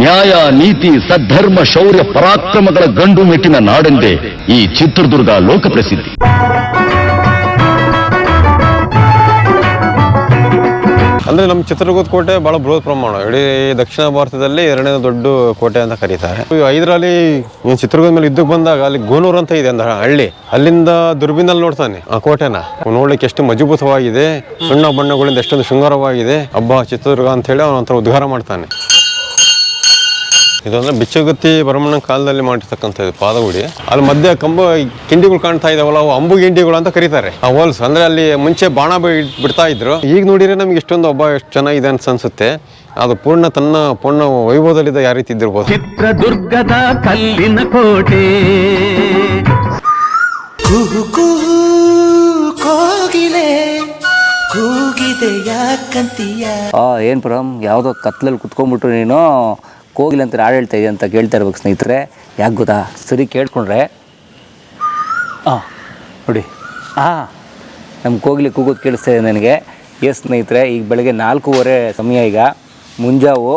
ನ್ಯಾಯ, ನೀತಿ, ಸದ್ಧರ್ಮ, ಶೌರ್ಯ, ಪರಾಕ್ರಮಗಳ ಗಂಡು ಮೆಟ್ಟಿನ ನಾಡೆಂದೇ ಈ ಚಿತ್ರದುರ್ಗ ಲೋಕಪ್ರಸಿದ್ಧಿ ಅಂದ್ರೆ ನಮ್ಮ ಚಿತ್ರದುರ್ಗದ ಕೋಟೆ ಬಹಳ ಬೃಹತ್ ಪ್ರಮಾಣ. ಇಡೀ ದಕ್ಷಿಣ ಭಾರತದಲ್ಲಿ ಎರಡನೇ ದೊಡ್ಡ ಕೋಟೆ ಅಂತ ಕರೀತಾರೆ. ಐದರಲ್ಲಿ ಚಿತ್ರದುರ್ಗದ ಮೇಲೆ ಇದ್ದಕ್ಕೆ ಬಂದಾಗ ಅಲ್ಲಿ ಗೋನೂರ್ ಅಂತ ಇದೆ ಅಂದ ಹಳ್ಳಿ. ಅಲ್ಲಿಂದ ದುರ್ಬಿನಲ್ಲಿ ನೋಡ್ತಾನೆ ಆ ಕೋಟೆನ. ನೋಡ್ಲಿಕ್ಕೆ ಎಷ್ಟು ಮಜಬೂತವಾಗಿದೆ. ಸುಣ್ಣ ಬಣ್ಣಗಳಿಂದ ಎಷ್ಟೊಂದು ಶೃಂಗಾರವಾಗಿದೆ. ಹಬ್ಬ ಚಿತ್ರದುರ್ಗ ಅಂತ ಹೇಳಿ ಅವನ ಉದ್ಘಾರ ಮಾಡ್ತಾನೆ. ಇದೊಂದ್ರೆ ಬಿಚ್ಚಗತ್ತಿ ಭರಮಣ್ಣನ ಕಾಲದಲ್ಲಿ ಮಾಡಿರ್ತಕ್ಕಂಥದ್ದು ಪಾದಗುಡಿ. ಅಲ್ಲಿ ಮಧ್ಯೆ ಕಂಬ ಕಿಂಡಿಗಳು ಕಾಣ್ತಾ ಇದಾವಲ್ಲ ಅವು ಅಂಬು ಗಿಂಡಿಗಳು ಅಂತ ಕರೀತಾರೆ. ಆ ಹೋಲ್ಸ್ ಅಂದ್ರೆ ಅಲ್ಲಿ ಮುಂಚೆ ಬಾಣ ಬಿ- ಬಿಡ್ತಾ ಇದ್ರು. ಈಗ ನೋಡಿದ್ರೆ ನಮ್ಗೆ ಇಷ್ಟೊಂದು ಹಬ್ಬ ಎಷ್ಟು ಚೆನ್ನಾಗಿದೆ ಅಂತ ಅನ್ಸುತ್ತೆ ಅದು ಪೂರ್ಣ ತನ್ನ ಪೂರ್ಣ ವೈಭವದಲ್ಲಿದ್ದ ಯಾವ ರೀತಿ ಇದ್ದಿರ್ಬೋದು. ಚಿತ್ರದುರ್ಗದ ಕಲ್ಲಿನ ಕೋಟೆ. ಕುಹು ಕುಹು ಕೋಗಿಲೆ ಕೂಗಿದೆ ಯಾಕಂತೀಯ? ಆ ಏನ್ ಪರಮ್ ಯಾವ್ದೋ ಕತ್ಲಲ್ಲಿ ಕುತ್ಕೊಂಡ್ಬಿಟ್ರು ನೀನು? ಕೋಗಿಲೆ ಅಂತ ಹಾಡು ಇದೆಯಾ ಅಂತ ಕೇಳ್ತಾ ಇರ್ಬೇಕು ಸ್ನೇಹಿತರೆ. ಯಾಕೆ ಗೊತ್ತಾ? ಸರಿ ಕೇಳ್ಕೊಂಡ್ರೆ. ಹಾಂ ನೋಡಿ. ಹಾಂ ನಮ್ಮ ಕೋಗಿಲಿ ಕೂಗೋದು ಕೇಳಿಸ್ತಾ ಇದೆ ನನಗೆ. ಎಸ್ ಸ್ನೇಹಿತರೆ, ಈಗ ಬೆಳಗ್ಗೆ ನಾಲ್ಕೂವರೆ ಸಮಯ ಈಗ. ಮುಂಜಾವು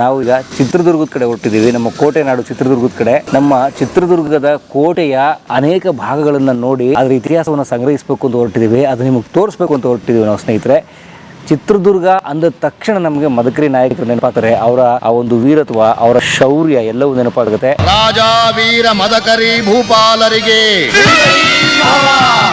ನಾವು ಈಗ ಚಿತ್ರದುರ್ಗದ ಕಡೆ ಹೊರಟಿದ್ದೀವಿ. ನಮ್ಮ ಕೋಟೆ ನಾಡು ಚಿತ್ರದುರ್ಗದ ಕಡೆ. ನಮ್ಮ ಚಿತ್ರದುರ್ಗದ ಕೋಟೆಯ ಅನೇಕ ಭಾಗಗಳನ್ನು ನೋಡಿ ಅದರ ಇತಿಹಾಸವನ್ನು ಸಂಗ್ರಹಿಸಬೇಕು ಅಂತ ಹೊರಟಿದ್ದೀವಿ. ಅದು ನಿಮಗೆ ತೋರಿಸ್ಬೇಕು ಅಂತ ಹೊರಟಿದ್ದೀವಿ ನಾವು ಸ್ನೇಹಿತರೆ. ಚಿತ್ರದುರ್ಗ ಅಂದ ತಕ್ಷಣ ನಮಗೆ ಮದಕರಿ ನಾಯಕರು ನೆನಪಾಗ್ತಾರೆ. ಅವರ ಆ ಒಂದು ವೀರತ್ವ ಅವರ ಶೌರ್ಯ ಎಲ್ಲವೂ ನೆನಪಾಗುತ್ತೆ. ರಾಜ ವೀರ ಮದಕರಿ ಭೂಪಾಲರಿಗೆ.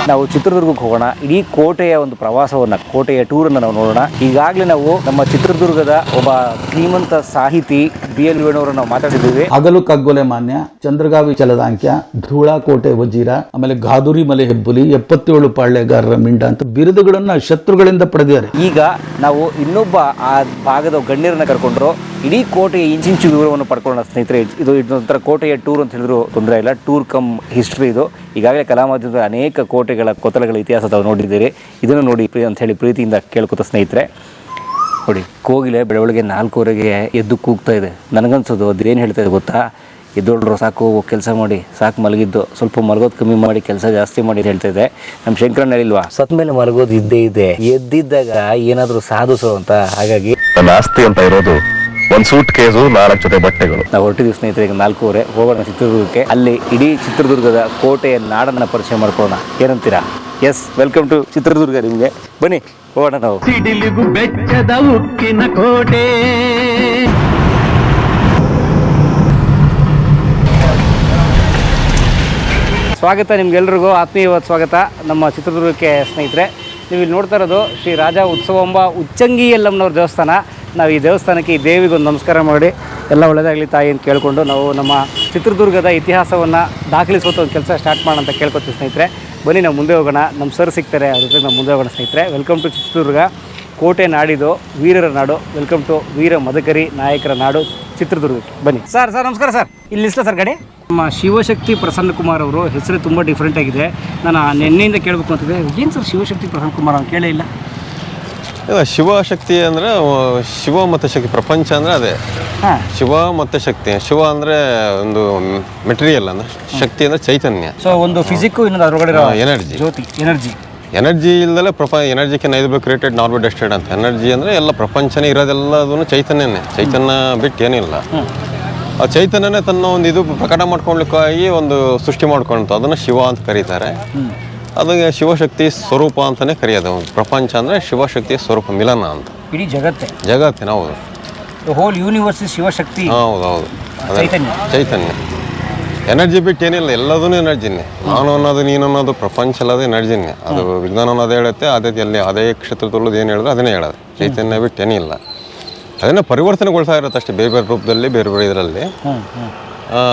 ನಾವು ಚಿತ್ರದುರ್ಗಕ್ಕೆ ಹೋಗೋಣ. ಇಡೀ ಕೋಟೆಯ ಒಂದು ಪ್ರವಾಸವನ್ನ ಕೋಟೆಯ ಟೂರನ್ನು ನಾವು ನೋಡೋಣ. ಈಗಾಗಲೇ ನಾವು ನಮ್ಮ ಚಿತ್ರದುರ್ಗದ ಒಬ್ಬ ಶ್ರೀಮಂತ ಸಾಹಿತಿ ಬಿ ಎಲ್ ವೇಣುವರ ನಾವು ಮಾತಾಡಿದ್ದೀವಿ. ಅಗಲು ಕಗ್ಗೊಲೆ ಮಾನ್ಯ ಚಂದ್ರಗಾವಿ ಚಲದಾಂಕ್ಯ ಧೂಳಾಕೋಟೆ ವಜೀರ ಆಮೇಲೆ ಗಾದುರಿ ಮಲೆ ಹೆಬ್ಬುಲಿ ಎಪ್ಪತ್ತೇಳು ಪಾಳ್ಯಗಾರರ ಮಿಂಡ ಅಂತ ಬಿರುದುಗಳನ್ನ ಶತ್ರುಗಳಿಂದ ಪಡೆದಿದ್ದಾರೆ. ಈಗ ನಾವು ಇನ್ನೊಬ್ಬ ಆ ಭಾಗದ ಗಣ್ಯರನ್ನ ಕರ್ಕೊಂಡ್ರು. ಇಡೀ ಕೋಟೆಯ ಇಂಚಿಂಚು ವಿವರವನ್ನು ಪಡ್ಕೊಳ್ಳೋಣ ಸ್ನೇಹಿತರೆ. ಇದು ಇದೊಂಥರ ಕೋಟೆಯ ಟೂರ್ ಅಂತ ಹೇಳಿದ್ರು ತೊಂದರೆ ಇಲ್ಲ. ಟೂರ್ ಕಮ್ ಹಿಸ್ಟ್ರಿ ಇದು. ಈಗಾಗಲೇ ಕಲಾಮಾಧ್ಯಮದ ಅನೇಕ ಕೋಟೆಗಳ ಕೊತ್ತಲಗಳ ಇತಿಹಾಸ ತಾವು ನೋಡಿದ್ದೀರಿ. ಇದನ್ನು ನೋಡಿ ಅಂತ ಹೇಳಿ ಪ್ರೀತಿಯಿಂದ ಕೇಳ್ಕೊತ ಸ್ನೇಹಿತರೆ. ನೋಡಿ, ಕೋಗಿಲೆ ಬೆಳವಳಿಗೆ ನಾಲ್ಕೂವರೆಗೆ ಎದ್ದು ಕೂಗ್ತಾ ಇದೆ. ನನಗನ್ಸೋದು ಅದೇನು ಹೇಳ್ತಾ ಇದೆ ಗೊತ್ತಾ? ಎದ್ದೋಳ್ರು ಸಾಕು ಕೆಲಸ ಮಾಡಿ ಸಾಕು ಮಲಗಿದ್ದು ಸ್ವಲ್ಪ ಮಲಗೋದು ಕಮ್ಮಿ ಮಾಡಿ ಕೆಲಸ ಜಾಸ್ತಿ ಮಾಡಿ ಅಂತ ಹೇಳ್ತಾ ಇದೆ ನಮ್ಮ ಶಂಕರಣ್ಣ ಹೇಳಿಲ್ವಾ? ಸತ್ ಮೇಲೆ ಮಲಗೋದು ಇದ್ದೇ ಇದೆ. ಎದ್ದಿದ್ದಾಗ ಏನಾದರೂ ಸಾಧಿಸೋ ಅಂತ ಹಾಗಾಗಿ ನನ್ನ ಆಸ್ತಿ ಅಂತ ಇರೋದು ಒಂದು ಸೂಟ್ ಕೇಸು ನಾಲ್ಕು ಜೊತೆ ಬಟ್ಟೆಗಳು. ನಾವು ಹೊರಟಿದ್ದೀವಿ ಸ್ನೇಹಿತರೆ ಈಗ ನಾಲ್ಕೂವರೆ ಹೋಗೋಣ ಚಿತ್ರದುರ್ಗಕ್ಕೆ. ಅಲ್ಲಿ ಇಡೀ ಚಿತ್ರದುರ್ಗದ ಕೋಟೆಯ ನಾಡನ್ನ ಪರಿಚಯ ಮಾಡ್ಕೊಳ್ಳೋಣ. ಏನಂತೀರಾ? ಎಸ್ ವೆಲ್ಕಮ್ ಟು ಚಿತ್ರದುರ್ಗ ನಿಮಗೆ. ಬನ್ನಿ ಹೋಗೋಣ ನಾವು. ಸಿಡಿಲಿಗು ಬೆಚ್ಚದ ಉಕ್ಕಿನ ಕೋಟೆ. ಸ್ವಾಗತ ನಿಮಗೆಲ್ರಿಗೂ ಆತ್ಮೀಯವಾದ ಸ್ವಾಗತ ನಮ್ಮ ಚಿತ್ರದುರ್ಗಕ್ಕೆ ಸ್ನೇಹಿತರೆ. ನೀವು ಇಲ್ಲಿ ನೋಡ್ತಾ ಇರೋದು ಶ್ರೀ ರಾಜ ಉತ್ಸವಂಬ ಉಚ್ಚಂಗಿ ಯಲ್ಲಮ್ಮನವ್ರ ದೇವಸ್ಥಾನ. ನಾವು ಈ ದೇವಸ್ಥಾನಕ್ಕೆ ಈ ದೇವಿಗೊಂದು ನಮಸ್ಕಾರ ಮಾಡಿ ಎಲ್ಲ ಒಳ್ಳೆಯದಾಗಲಿ ತಾಯಿ ಅಂತ ಕೇಳಿಕೊಂಡು ನಾವು ನಮ್ಮ ಚಿತ್ರದುರ್ಗದ ಇತಿಹಾಸವನ್ನು ದಾಖಲಿಸುವಂಥ ಒಂದು ಕೆಲಸ ಸ್ಟಾರ್ಟ್ ಮಾಡೋಣ ಅಂತ ಕೇಳ್ಕೊತೀವಿ ಸ್ನೇಹಿತರೆ. ಬನ್ನಿ, ನಾವು ಮುಂದೆ ಹೋಗೋಣ. ನಮ್ಮ ಸರ್ ಸಿಗ್ತಾರೆ, ಅದ್ರ ಜೊತೆಗೆ ನಾವು ಮುಂದೆ ಹೋಗೋಣ ಸ್ನೇಹಿತರೆ. Welcome to Chitradurga. ಕೋಟೆ ನಾಡಿದು ವೀರರ ನಾಡು. ವೆಲ್ಕಮ್ ಟು ವೀರ ಮದಕರಿ ನಾಯಕರ ನಾಡು ಚಿತ್ರದುರ್ಗಕ್ಕೆ. ಬನ್ನಿ. ಸರ್ ಸರ್ ನಮಸ್ಕಾರ ಸರ್. ಇಲ್ಲಿ ನಿಲ್ಲಿಸ್ಲಾ ಸರ್ ಗಡಿ? ನಮ್ಮ ಶಿವಶಕ್ತಿ ಪ್ರಸನ್ನ ಕುಮಾರ್ ಅವರು ಹೆಸರು ತುಂಬ ಡಿಫ್ರೆಂಟ್ ಆಗಿದೆ. ನಾನು ನಿನ್ನೆಯಿಂದ ಕೇಳಬೇಕು ಅಂತಿದ್ದೆ. ಏನು ಸರ್ ಶಿವಶಕ್ತಿ ಪ್ರಸನ್ನ ಕುಮಾರ್ ಅವ್ನು ಕೇಳೇ ಇಲ್ಲ? ಇಲ್ಲ ಶಿವಶಕ್ತಿ ಅಂದ್ರೆ ಶಿವ ಮತ್ತು ಶಕ್ತಿ ಪ್ರಪಂಚ ಅಂದರೆ ಅದೇ. ಹಾಂ. ಶಿವ ಮತ್ತು ಶಕ್ತಿ. ಶಿವ ಅಂದರೆ ಒಂದು ಮೆಟೀರಿಯಲ್ ಅಂದರೆ ಶಕ್ತಿ ಅಂದರೆ ಚೈತನ್ಯ. ಸೊ ಒಂದು ಫಿಸಿಕ್ ಇನ್ನೊಂದು ಅದರೊಳಗಡೆ ಇರೋ ಎನರ್ಜಿ ಜ್ಯೋತಿ ಎನರ್ಜಿ ಎನರ್ಜಿ ಇಲ್ದಲೆ ಪ್ರಪ ಎನರ್ಜಿ ಕೆನ್ ಐದು ಕ್ರಿಯೇಟೆಡ್ ನಾರ್ಮಲ್ ಡೆಸ್ಟೆಡ್ ಅಂತ. ಎನರ್ಜಿ ಅಂದರೆ ಎಲ್ಲ ಪ್ರಪಂಚನೇ ಇರೋದೆಲ್ಲದೂ ಚೈತನ್ಯನೇ. ಚೈತನ್ಯ ಬಿಟ್ಟು ಏನಿಲ್ಲ. ಆ ಚೈತನ್ಯನೇ ತನ್ನ ಒಂದು ಇದು ಪ್ರಕಟ ಮಾಡ್ಕೊಳ್ಳಿಕ್ಕಾಗಿ ಒಂದು ಸೃಷ್ಟಿ ಮಾಡ್ಕೊಳ್ತು ಅದನ್ನು ಶಿವ ಅಂತ ಕರೀತಾರೆ. ಅದಕ್ಕೆ ಶಿವಶಕ್ತಿ ಸ್ವರೂಪ ಅಂತಲೇ ಕರೆಯೋದು. ಪ್ರಪಂಚ ಅಂದರೆ ಶಿವಶಕ್ತಿ ಸ್ವರೂಪ ಮಿಲನ ಅಂತ. ಇಡೀ ಜಗತ್ತೇ. ಜಗತ್ತಿನ ಹೌದು. Whole universe Shivashakti. ಹೌದು ಹೌದು. ಚೈತನ್ಯ. ಚೈತನ್ಯ. ಎನರ್ಜಿ ಬಿಟ್ಟು ಏನಿಲ್ಲ ಎಲ್ಲದೂ ಎನರ್ಜಿನೇ ನಾನು ಅನ್ನೋದು ನೀನು ಅನ್ನೋದು ಪ್ರಪಂಚ ಎಲ್ಲದು ಎನರ್ಜಿನೇ ಅದು ವಿಜ್ಞಾನ ಅನ್ನೋದು ಹೇಳುತ್ತೆ ಅದೇ ಎಲ್ಲಿ ಅದೇ ಕ್ಷೇತ್ರದಲ್ಲೂ ಏನು ಹೇಳಿದ್ರೆ ಅದನ್ನೇ ಹೇಳೋದು. ಚೈತನ್ಯ ಬಿಟ್ಟು ಏನಿಲ್ಲ. ಅದನ್ನು ಪರಿವರ್ತನೆಗೊಳ್ತಾ ಇರುತ್ತೆ ಅಷ್ಟೇ ಬೇರೆ ಬೇರೆ ರೂಪದಲ್ಲಿ ಬೇರೆ ಬೇರೆ ಇದರಲ್ಲಿ.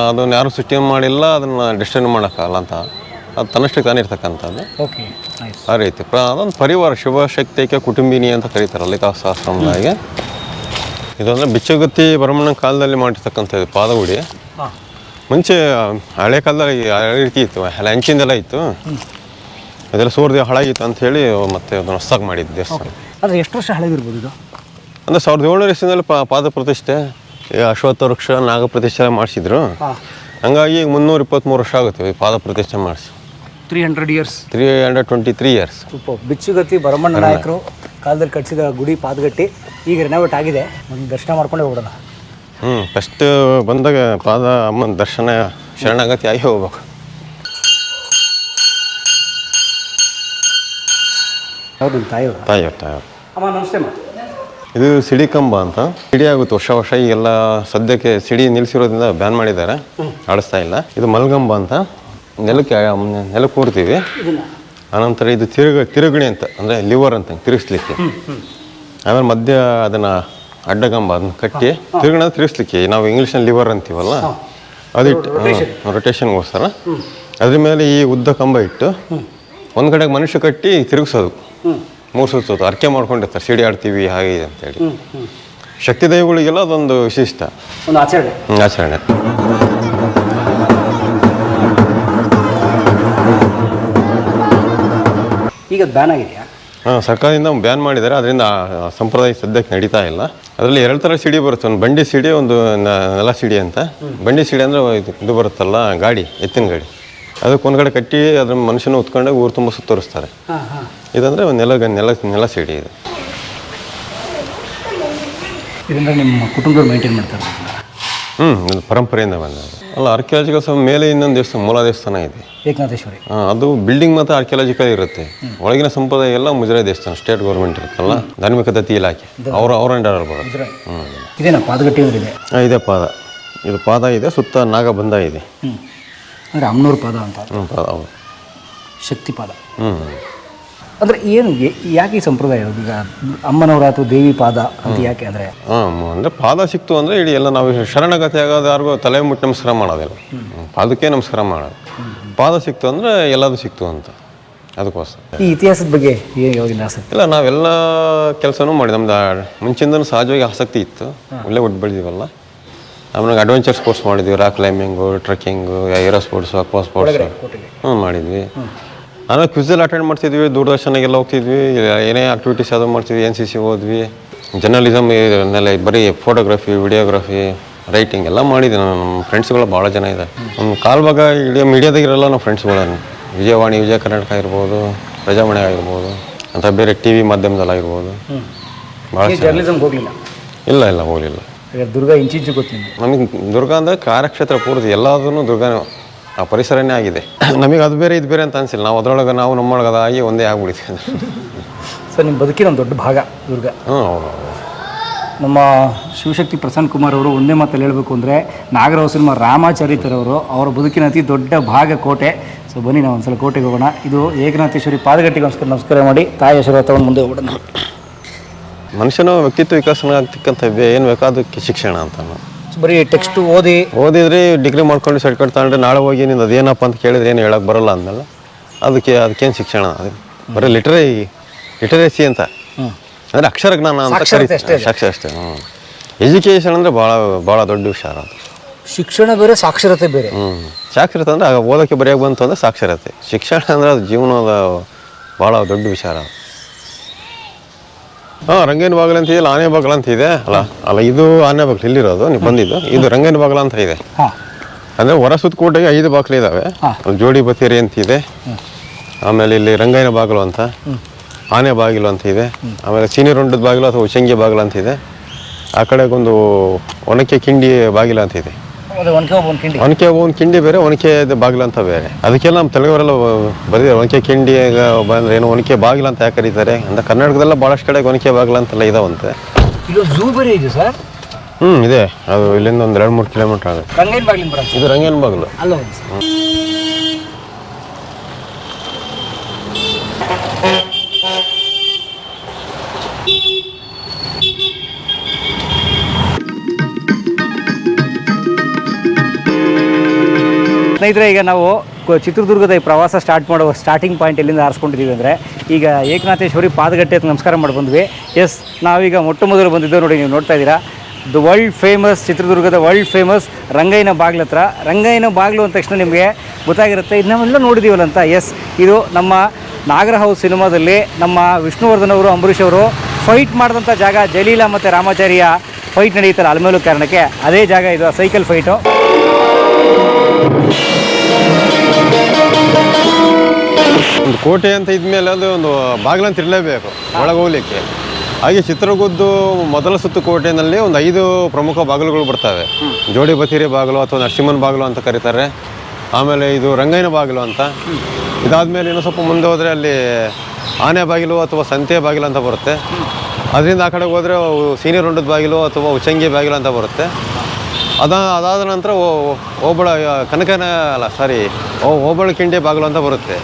ಅದನ್ನು ಯಾರು ಸೃಷ್ಟಿ ಮಾಡಿಲ್ಲ ಅದನ್ನು ಡಿಸ್ಟರ್ನ್ ಮಾಡೋಕ್ಕಾಗಲ್ಲ ಅಂತ. ಅದು ತನ್ನಷ್ಟಕ್ಕೆ ತಾನೇ ಇರ್ತಕ್ಕಂಥದ್ದು. ಆ ರೀತಿ. ಪ್ರ ಅದೊಂದು ಪರಿವಾರ ಶಿವಶಕ್ತಿಗೆ ಕುಟುಂಬಿನಿ ಅಂತ ಕರೀತಾರೆ ಲಲಿತಾ ಸಹಸ್ರಮದಾಗೆ ಇದೊಂದು ಬಿಚ್ಚಗತ್ತಿ ಬ್ರಹ್ಮಣ ಕಾಲದಲ್ಲಿ ಮಾಡಿರ್ತಕ್ಕಂಥದ್ದು ಪಾದಗುಡಿ. ಮುಂಚೆ ಹಳೆ ಕಾಲದಲ್ಲಿ ಹಳೆ ರೀತಿ ಇತ್ತು ಹಂಚಿಂದೆಲ್ಲ ಇತ್ತು. ಅದೆಲ್ಲ ಸೂರ್ಯ ಹಳಾಗಿತ್ತು ಅಂತ ಹೇಳಿ ಮತ್ತೆ ಅದನ್ನು ಹೊಸದಾಗಿ ಮಾಡಿದ್ದು ದೇವಸ್ಥಾನ. ಅಂದರೆ ಎಷ್ಟು ವರ್ಷ ಹಳೆದಿರ್ಬೋದು ಇದು? ಅಂದರೆ ಸಾವಿರದ ಏಳ್ನೂರ ಇಸ್ವಿನಲ್ಲಿ ಪಾದ ಪ್ರತಿಷ್ಠೆ ಅಶ್ವತ್ಥ ವೃಕ್ಷ ನಾಗ ಪ್ರತಿಷ್ಠೆ ಮಾಡಿಸಿದ್ರು. ಹಂಗಾಗಿ ಈಗ ಮುನ್ನೂರ ಇಪ್ಪತ್ತ್ಮೂರು ವರ್ಷ ಆಗುತ್ತೆ ಈ ಪಾದ ಪ್ರತಿಷ್ಠೆ ಮಾಡಿಸಿ. Three hundred years three hundred twenty three years Bichugatti Bharamanna ನಾಯಕರು ಕಾಲದಲ್ಲಿ ಕಟ್ಟಿಸಿದ ಗುಡಿ ಪಾದಗಟ್ಟಿ ಈಗ ರೆನೋವೇಟ್ ಆಗಿದೆ. ಒಂದು ದರ್ಶನ ಮಾಡ್ಕೊಂಡೇ ಹೋಗೋಣ ಹ್ಞೂ ಫಸ್ಟ್ ಬಂದಾಗ ಪಾದ ಅಮ್ಮನ ದರ್ಶನ ಶರಣಾಗತಿ ಆಗಿ ಹೋಗ್ಬೇಕು. ಹೌದು ತಾಯಿ ಅಮ್ಮ ನಮಸ್ತೆ ಅಮ್ಮ. ಇದು ಸಿಡಿ ಕಂಬ ಅಂತ. ಸಿಡಿ ಆಗುತ್ತೆ ವರ್ಷ ವರ್ಷ ಈಗೆಲ್ಲ ಸದ್ಯಕ್ಕೆ ಸಿಡಿ ನಿಲ್ಲಿಸಿರೋದ್ರಿಂದ ಬ್ಯಾನ್ ಮಾಡಿದ್ದಾರೆ. ಆಡಿಸ್ತಾ ಇಲ್ಲ. ಇದು ಮಲ್ಗಂಬ ಅಂತ. ನೆಲಕ್ಕೆ ನೆಲಕ್ಕೆ ಕೂರ್ತೀವಿ ಆನಂತರ ಇದು ತಿರುಗ ತಿರುಗಣಿ ಅಂತ ಅಂದರೆ ಲಿವರ್ ಅಂತ ತಿರುಗಿಸ್ಲಿಕ್ಕೆ. ಆಮೇಲೆ ಮಧ್ಯ ಅದನ್ನು ಅಡ್ಡಗಂಬ ಅದನ್ನ ಕಟ್ಟಿ ತಿರುಗಣ ತಿರುಗಿಸ್ಲಿಕ್ಕೆ ನಾವು ಇಂಗ್ಲೀಷ್ನಲ್ಲಿ ಲಿವರ್ ಅಂತೀವಲ್ಲ? ಅದಿಟ್ಟು ರೊಟೇಷನ್ಗೋಸ್ಕರ ಅದ್ರ ಮೇಲೆ ಈ ಉದ್ದ ಕಂಬ ಇಟ್ಟು ಒಂದು ಕಡೆಗೆ ಮನುಷ್ಯ ಕಟ್ಟಿ ತಿರುಗಿಸೋದು. ಮೂರು ಸುತ್ತೋದು. ಅರ್ಕೆ ಮಾಡ್ಕೊಂಡಿರ್ತಾರೆ. ಸಿಡಿ ಆಡ್ತೀವಿ ಹಾಗೆ ಅಂತ ಅಂತೇಳಿ ಶಕ್ತಿ ದೈವಗಳಿಗೆಲ್ಲ ಅದೊಂದು ವಿಶಿಷ್ಟ. ಆಚರಣೆ. ಆಚರಣೆ. ಈಗ ಬ್ಯಾನ್ ಆಗಿದೆಯಾ? ಹಾಂ ಸರ್ಕಾರದಿಂದ ಬ್ಯಾನ್ ಮಾಡಿದ್ದಾರೆ. ಅದರಿಂದ ಸಂಪ್ರದಾಯ ಸದ್ಯಕ್ಕೆ ನಡೀತಾ ಇಲ್ಲ. ಅದರಲ್ಲಿ ಎರಡು ಥರ ಸಿಡಿ ಬರುತ್ತೆ. ಒಂದು ಬಂಡಿ ಸಿಡಿ ಒಂದು ನೆಲ ಸಿಡಿ ಅಂತ. ಬಂಡಿ ಸಿಡಿ ಅಂದರೆ ಇದು ಇದು ಬರುತ್ತಲ್ಲ ಗಾಡಿ ಎತ್ತಿನ ಗಾಡಿ. ಅದಕ್ಕೆ ಒಂದು ಕಡೆ ಕಟ್ಟಿ ಅದ್ರ ಮನುಷ್ಯನ ಉತ್ಕೊಂಡಾಗ ಊರು ತುಂಬ ಸುತ್ತೋರಿಸ್ತಾರೆ. ಹಾಂ ಹಾಂ. ಇದಂದರೆ ಒಂದು ನೆಲ ನೆಲ ನೆಲ ಸಿಡಿ ಇದು. ಇದರಿಂದ ನಿಮ್ಮ ಕುಟುಂಬ ಮೇಂಟೈನ್ ಮಾಡ್ತಾರೆ. ಹ್ಞೂ ಪರಂಪರೆಯಿಂದ ಬಂದ ಅಲ್ಲ ಆರ್ಕಿಯಾಲಜಿಕಲ್ ಸಹ ಮೇಲೆ ಇನ್ನೊಂದು ದೇವಸ್ಥಾನ ಮೂಲ ದೇವಸ್ಥಾನ ಇದೆ. ಏಕನಾಥೇಶ್ವರಿ. ಆ, ಅದು ಬಿಲ್ಡಿಂಗ್ ಮಾತ್ರ ಆರ್ಕಿಯಾಲಜಿಕಲ್ ಇರುತ್ತೆ. ಒಳಗಿನ ಸಂಪ್ರದಾಯ ಎಲ್ಲ ಮುಜರಾಯಿ ದೇವಸ್ಥಾನ ಸ್ಟೇಟ್ ಗೌರ್ಮೆಂಟ್ ಇರುತ್ತಲ್ಲ ಧಾರ್ಮಿಕ ದತ್ತಿ ಇಲಾಖೆ. ಅವರು ಅವ್ರ ಅಂಡರ್ ಬರುತ್ತೆ ಹ್ಞೂ ಇದೇನಾ ಪಾದಗಟ್ಟಿ ಅಂದ್ರೆ ಇದೆ ಆ, ಇದೆ ಪಾದ. ಇದು ಪಾದ ಇದೆ ಸುತ್ತ ನಾಗಬಂಧ ಇದೆ. ಹ್ಞೂ ಅಂದರೆ ಪಾದ ಅಂತ ಪಾದ ಹೌದು. ಶಕ್ತಿ ಪಾದ. ಹ್ಞೂ ಅಂದರೆ ಏನು ಯಾಕೆ ಈ ಸಂಪ್ರದಾಯ? ಈಗ ಅಮ್ಮನವರ ಅಥವಾ ದೇವಿ ಪಾದ ಅಂತ ಯಾಕೆ ಅಂದರೆ? ಹಾಂ ಅಂದರೆ ಪಾದ ಸಿಕ್ತು ಅಂದರೆ ಇಡೀ ಎಲ್ಲ ನಾವು ಶರಣಗತಿ ಆಗೋದು ಯಾರಿಗೂ ತಲೆ ಮುಟ್ಟಿ ನಮಸ್ಕಾರ ಮಾಡೋದಿಲ್ಲ. ಪಾದಕ್ಕೆ ನಮಸ್ಕಾರ ಮಾಡೋದು. ಪಾದ ಸಿಕ್ತು ಅಂದರೆ ಎಲ್ಲದೂ ಸಿಕ್ತು ಅಂತ. ಅದಕ್ಕೋಸ್ಕರ. ಈ ಇತಿಹಾಸದ ಬಗ್ಗೆ ಆಸಕ್ತಿ? ಇಲ್ಲ ನಾವೆಲ್ಲ ಕೆಲಸನೂ ಮಾಡಿ ನಮ್ದು ಮುಂಚಿಂದನೂ ಸಹಜವಾಗಿ ಆಸಕ್ತಿ ಇತ್ತು. ಒಳ್ಳೆ ಒಟ್ಟು ಬೆಳೆದಿವಲ್ಲ. ಆಮೇಲೆ ಅಡ್ವೆಂಚರ್ ಸ್ಪೋರ್ಟ್ಸ್ ಮಾಡಿದ್ವಿ. Rock climbing trekking aero sports aqua sports ಹ್ಞೂ ಮಾಡಿದ್ವಿ. ಆಮೇಲೆ ಕ್ವಿಝಲ್ಲಿ ಅಟೆಂಡ್ ಮಾಡ್ತಿದ್ವಿ ದೂರದರ್ಶನಗೆಲ್ಲ ಹೋಗ್ತಿದ್ವಿ ಏನೇ ಆಕ್ಟಿವಿಟೀಸ್ ಅದು ಮಾಡ್ತಿದ್ವಿ ಎನ್ ಸಿ ಸಿ ಹೋದ್ವಿ ಜರ್ನಲಿಸಮ್ ಇದನ್ನೆಲ್ಲ ಬರೀ ಫೋಟೋಗ್ರಫಿ ವಿಡಿಯೋಗ್ರಫಿ ರೈಟಿಂಗ್ ಎಲ್ಲ ಮಾಡಿದ್ದೆ ನಾನು ನಮ್ಮ ಫ್ರೆಂಡ್ಸ್ಗಳು ಭಾಳ ಜನ ಇದೆ ನಮ್ಮ ಕಾಲ್ಬಾಗ ಇಡೀ ಮೀಡಿಯಾದಾಗ ಇರಲ್ಲ ನಮ್ಮ ಫ್ರೆಂಡ್ಸ್ಗಳನ್ನು ವಿಜಯವಾಣಿ ವಿಜಯ ಕರ್ನಾಟಕ ಆಗಿರ್ಬೋದು ಪ್ರಜಾಮಣಿ ಆಗಿರ್ಬೋದು ಅಂತ ಬೇರೆ ಟಿ ವಿ ಮಾಧ್ಯಮದಲ್ಲಾಗಿರ್ಬೋದು ಭಾಳ ಜರ್ನಲಿಸಮ್ಗೆ ಹೋಗಲಿಲ್ಲ? ಇಲ್ಲ ಇಲ್ಲ ಹೋಗಲಿಲ್ಲ. ದುರ್ಗಾ ದುರ್ಗ ಇಂಚಿಂಚು ಗೊತ್ತಿಲ್ಲ. ನಿಮಗೆ ನಮಗೆ ದುರ್ಗಾ ಅಂದರೆ ಕಾರ್ಯಕ್ಷೇತ್ರ ಪೂರ್ತಿ ಎಲ್ಲದನ್ನು ದುರ್ಗನೇ. ಆ ಪರಿಸರನೇ ಆಗಿದೆ. ನಮಗೆ ಅದು ಬೇರೆ ಇದು ಬೇರೆ ಅಂತ ಅನಿಸಿಲ್ಲ. ನಾವು ಅದರೊಳಗೆ ನಾವು ನಮ್ಮೊಳಗೆ ಅದಾಗಿ ಒಂದೇ ಆಗ್ಬಿಡ್ತೀವಿ ಸೊ ನಿಮ್ಮ ಬದುಕಿನ ಒಂದು ದೊಡ್ಡ ಭಾಗ ದುರ್ಗ. ಹ್ಞೂ ಹೌದು. ನಮ್ಮ ಶಿವಶಕ್ತಿ ಪ್ರಸನ್ನ ಕುಮಾರ್ ಅವರು ಒಂದೇ ಮಾತಲ್ಲಿ ಹೇಳಬೇಕು ಅಂದರೆ ನಾಗರಾವ್ ಸಿನಿಮಾ ರಾಮಾಚಾರಿತರವರು ಅವರ ಬದುಕಿನ ಅತಿ ದೊಡ್ಡ ಭಾಗ ಕೋಟೆ. ಸೊ ಬನ್ನಿ ನಾವು ಒಂದ್ಸಲ ಕೋಟೆಗೆ ಹೋಗೋಣ. ಇದು ಏಕನಾಥೇಶ್ವರಿ ಪಾದಗಟ್ಟಿಗೋಸ್ಕರ ನಮಸ್ಕಾರ ಮಾಡಿ ತಾಯಿ ತಗೊಂಡು ಮುಂದೆ ಹೋಗೋಣ ಮನುಷ್ಯನ ವ್ಯಕ್ತಿತ್ವ ವಿಕಸನ ಆಗ್ತಕ್ಕಂಥ ಏನು ಬೇಕಾದಕ್ಕೆ ಶಿಕ್ಷಣ ಅಂತ ಬರೀ ಟೆಕ್ಸ್ಟ್ ಓದಿ ಓದಿದ್ರಿ ಡಿಗ್ರಿ ಮಾಡ್ಕೊಂಡು ಸರ್ಟಿಫಿಕೇಟ್ ತಗೊಂಡ್ರೆ ನಾಳೆ ಹೋಗಿ ನಿಂದು ಅದೇನಪ್ಪ ಅಂತ ಕೇಳಿದ್ರೆ ಏನು ಹೇಳಕ್ಕೆ ಬರಲ್ಲ ಅಂದಲ್ಲ ಅದಕ್ಕೆ ಅದಕ್ಕೇನು ಶಿಕ್ಷಣ? ಅದು ಬರೀ ಲಿಟ್ರೇ ಲಿಟರೇಸಿ ಅಂತ. ಅಂದರೆ ಅಕ್ಷರ ಜ್ಞಾನ ಅಂತ ಸಾಕ್ಷರತೆ ಅಷ್ಟೇ. ಸಾಕ್ಷರ ಅಷ್ಟೇ ಹ್ಞೂ ಎಜುಕೇಷನ್ ಅಂದರೆ ಭಾಳ ಭಾಳ ದೊಡ್ಡ ವಿಚಾರ ಅದು. ಶಿಕ್ಷಣ ಬೇರೆ ಸಾಕ್ಷರತೆ ಬೇರೆ. ಹ್ಞೂ ಸಾಕ್ಷರತೆ ಅಂದರೆ ಆಗ ಓದೋಕ್ಕೆ ಬರೆಯೋಕೆ ಬಂತು ಅಂದರೆ ಸಾಕ್ಷರತೆ. ಶಿಕ್ಷಣ ಅಂದರೆ ಅದು ಜೀವನದ ಭಾಳ ದೊಡ್ಡ ವಿಚಾರ ಅದು. ಹಾಂ ರಂಗೇನ ಬಾಗಿಲು ಅಂತ ಇದೆಯಲ್ಲ ಆನೆ ಬಾಗಿಲು ಅಂತ ಇದೆ ಅಲ್ಲ? ಅಲ್ಲ ಇದು ಆನೆ ಬಾಗಿಲು ಇಲ್ಲಿರೋದು ನೀವು ಬಂದಿದ್ದು. ಇದು ರಂಗೇನ ಬಾಗಿಲು ಅಂತ ಇದೆ. ಅಂದರೆ ಹೊರ ಸುತ್ತಕೋಟೆಗೆ ಐದು ಬಾಗಿಲು ಇದ್ದಾವೆ ಜೋಡಿ ಬತ್ತೇರಿ ಅಂತ ಇದೆ. ಆಮೇಲೆ ಇಲ್ಲಿ ರಂಗಾಯನ ಬಾಗಿಲು ಅಂತ. ಆನೆ ಬಾಗಿಲು ಅಂತ ಇದೆ. ಆಮೇಲೆ ಚೀನಿ ರೊಂಡದ ಬಾಗಿಲು ಅಥವಾ ಉಚ್ಚಂಗಿ ಬಾಗಿಲು ಅಂತ ಇದೆ. ಆ ಕಡೆಗೊಂದು ಒಣಕೆ ಕಿಂಡಿ ಬಾಗಿಲು ಅಂತ ಇದೆ. ಒನ್ಕೆ ಒಬ್ಬ ಒಂದು ಕಿಂಡಿ ಒನಕೆ ಕಿಂಡಿ ಬೇರೆ ಒನಕೆ ಬಾಗಿಲು ಅಂತ ಬೇರೆ. ಅದಕ್ಕೆಲ್ಲ ನಮ್ಮ ತೆಲುಗವರೆಲ್ಲ ಬರೀ ಒನಕೆ ಕಿಂಡಿ ಬಂದ್ರೆ ಏನು ಒನಕೆ ಬಾಗಿಲು ಅಂತ ಯಾಕೆ ಕರೀತಾರೆ? ಅಂತ ಕರ್ನಾಟಕದಲ್ಲ ಭಾಳಷ್ಟು ಕಡೆ ಒನಕೆ ಬಾಗಿಲು ಅಂತೆಲ್ಲ ಇದಾವಂತೆ. ಇದು ಝೂ ಬೇರೆ ಇದೆ ಸರ್. ಹ್ಞೂ ಇದೆ. ಅದು ಇಲ್ಲಿಂದ ಒಂದು ಎರಡು ಮೂರು ಕಿಲೋಮೀಟರ್ ಆಗುತ್ತೆ. ರಂಗೇನ್ ಇದು ರಂಗೇನ್ ಬಾಗಿಲು. ಅಲ್ಲ ಸ್ನೇಹಿತರೆ, ಈಗ ನಾವು ಚಿತ್ರದುರ್ಗದ ಈ ಪ್ರವಾಸ ಸ್ಟಾರ್ಟ್ ಮಾಡುವ ಸ್ಟಾರ್ಟಿಂಗ್ ಪಾಯಿಂಟ್ ಎಲ್ಲಿಂದ ಆರಿಸ್ಕೊಂಡಿದ್ದೀವಿ ಅಂದರೆ, ಈಗ ಏಕನಾಥೇಶ್ವರಿ ಪಾದಗಟ್ಟೆ ಅಂತ ನಮಸ್ಕಾರ ಮಾಡಿ ಬಂದ್ವಿ. ಎಸ್ ನಾವೀಗ ಮೊಟ್ಟ ಮೊದಲು ಬಂದಿದ್ದೆವು ನೋಡಿ, ನೀವು ನೋಡ್ತಾ ಇದ್ದೀರಾ. ದ ವರ್ಲ್ಡ್ ಫೇಮಸ್ ಚಿತ್ರದುರ್ಗದ ವರ್ಲ್ಡ್ ಫೇಮಸ್ ರಂಗಯ್ಯನ ಬಾಗ್ಲ ಹತ್ರ. ರಂಗಯ್ಯನ ಬಾಗ್ಲು ಅಂದ ತಕ್ಷಣ ನಿಮಗೆ ಗೊತ್ತಾಗಿರುತ್ತೆ. ಇದು ನಾವೆಲ್ಲ ನೋಡಿದ್ದೀವಲ್ಲ ಅಂತ ಎಸ್ ಇದು ನಮ್ಮ ನಾಗರ ಹೌಸ್ ಸಿನಿಮಾದಲ್ಲಿ ನಮ್ಮ ವಿಷ್ಣುವರ್ಧನ್ ಅವರು, ಅಂಬರೀಷ್ ಅವರು ಫೈಟ್ ಮಾಡಿದಂಥ ಜಾಗ ಜಲೀಲ ಮತ್ತು ರಾಮಾಚಾರ್ಯ ಫೈಟ್ ನಡೆಯುತ್ತಲ್ಲ, ಅಲ್ಮೇಲು ಕಾರಣಕ್ಕೆ ಅದೇ ಜಾಗ ಇದು ಸೈಕಲ್ ಫೈಟು ಒಂದು ಕೋಟೆ ಅಂತ ಇದ್ಮೇಲೆ ಅದು ಒಂದು ಬಾಗಿಲನ್ನು ಅಂತ ಇರಲೇಬೇಕು, ಒಳಗೆ ಹೋಗ್ಲಿಕ್ಕೆ. ಹಾಗೆ ಚಿತ್ರಗುದ್ದು ಮೊದಲ ಸುತ್ತು ಕೋಟೆಯಲ್ಲಿ ಒಂದು ಐದು ಪ್ರಮುಖ ಬಾಗಿಲುಗಳು ಬರ್ತವೆ. ಜೋಡಿ ಬತೀರಿ ಬಾಗಿಲು ಅಥವಾ ನರಸಿಂಹನ ಬಾಗಿಲು ಅಂತ ಕರೀತಾರೆ. ಆಮೇಲೆ ಇದು ರಂಗಯ್ಯನ ಬಾಗಿಲು ಅಂತ. ಇದಾದಮೇಲೆ ಇನ್ನೂ ಸ್ವಲ್ಪ ಮುಂದೆ ಹೋದರೆ ಅಲ್ಲಿ ಆನೆ ಬಾಗಿಲು ಅಥವಾ ಸಂತೆ ಬಾಗಿಲು ಅಂತ ಬರುತ್ತೆ. ಅದರಿಂದ ಆ ಕಡೆಗೆ ಹೋದರೆ ಸೀನಿಯರ್ ಹೊಂಡದ ಬಾಗಿಲು ಅಥವಾ ಉಚ್ಚಂಗಿ ಬಾಗಿಲು ಅಂತ ಬರುತ್ತೆ. ಅದ ಅದಾದ ನಂತರ ಓಬಳ ಕನಕನ ಅಲ್ಲ ಸಾರಿ ಓಬಳ ಕಿಂಡಿ ಬಾಗಿಲು ಅಂತ ಬರುತ್ತೆ.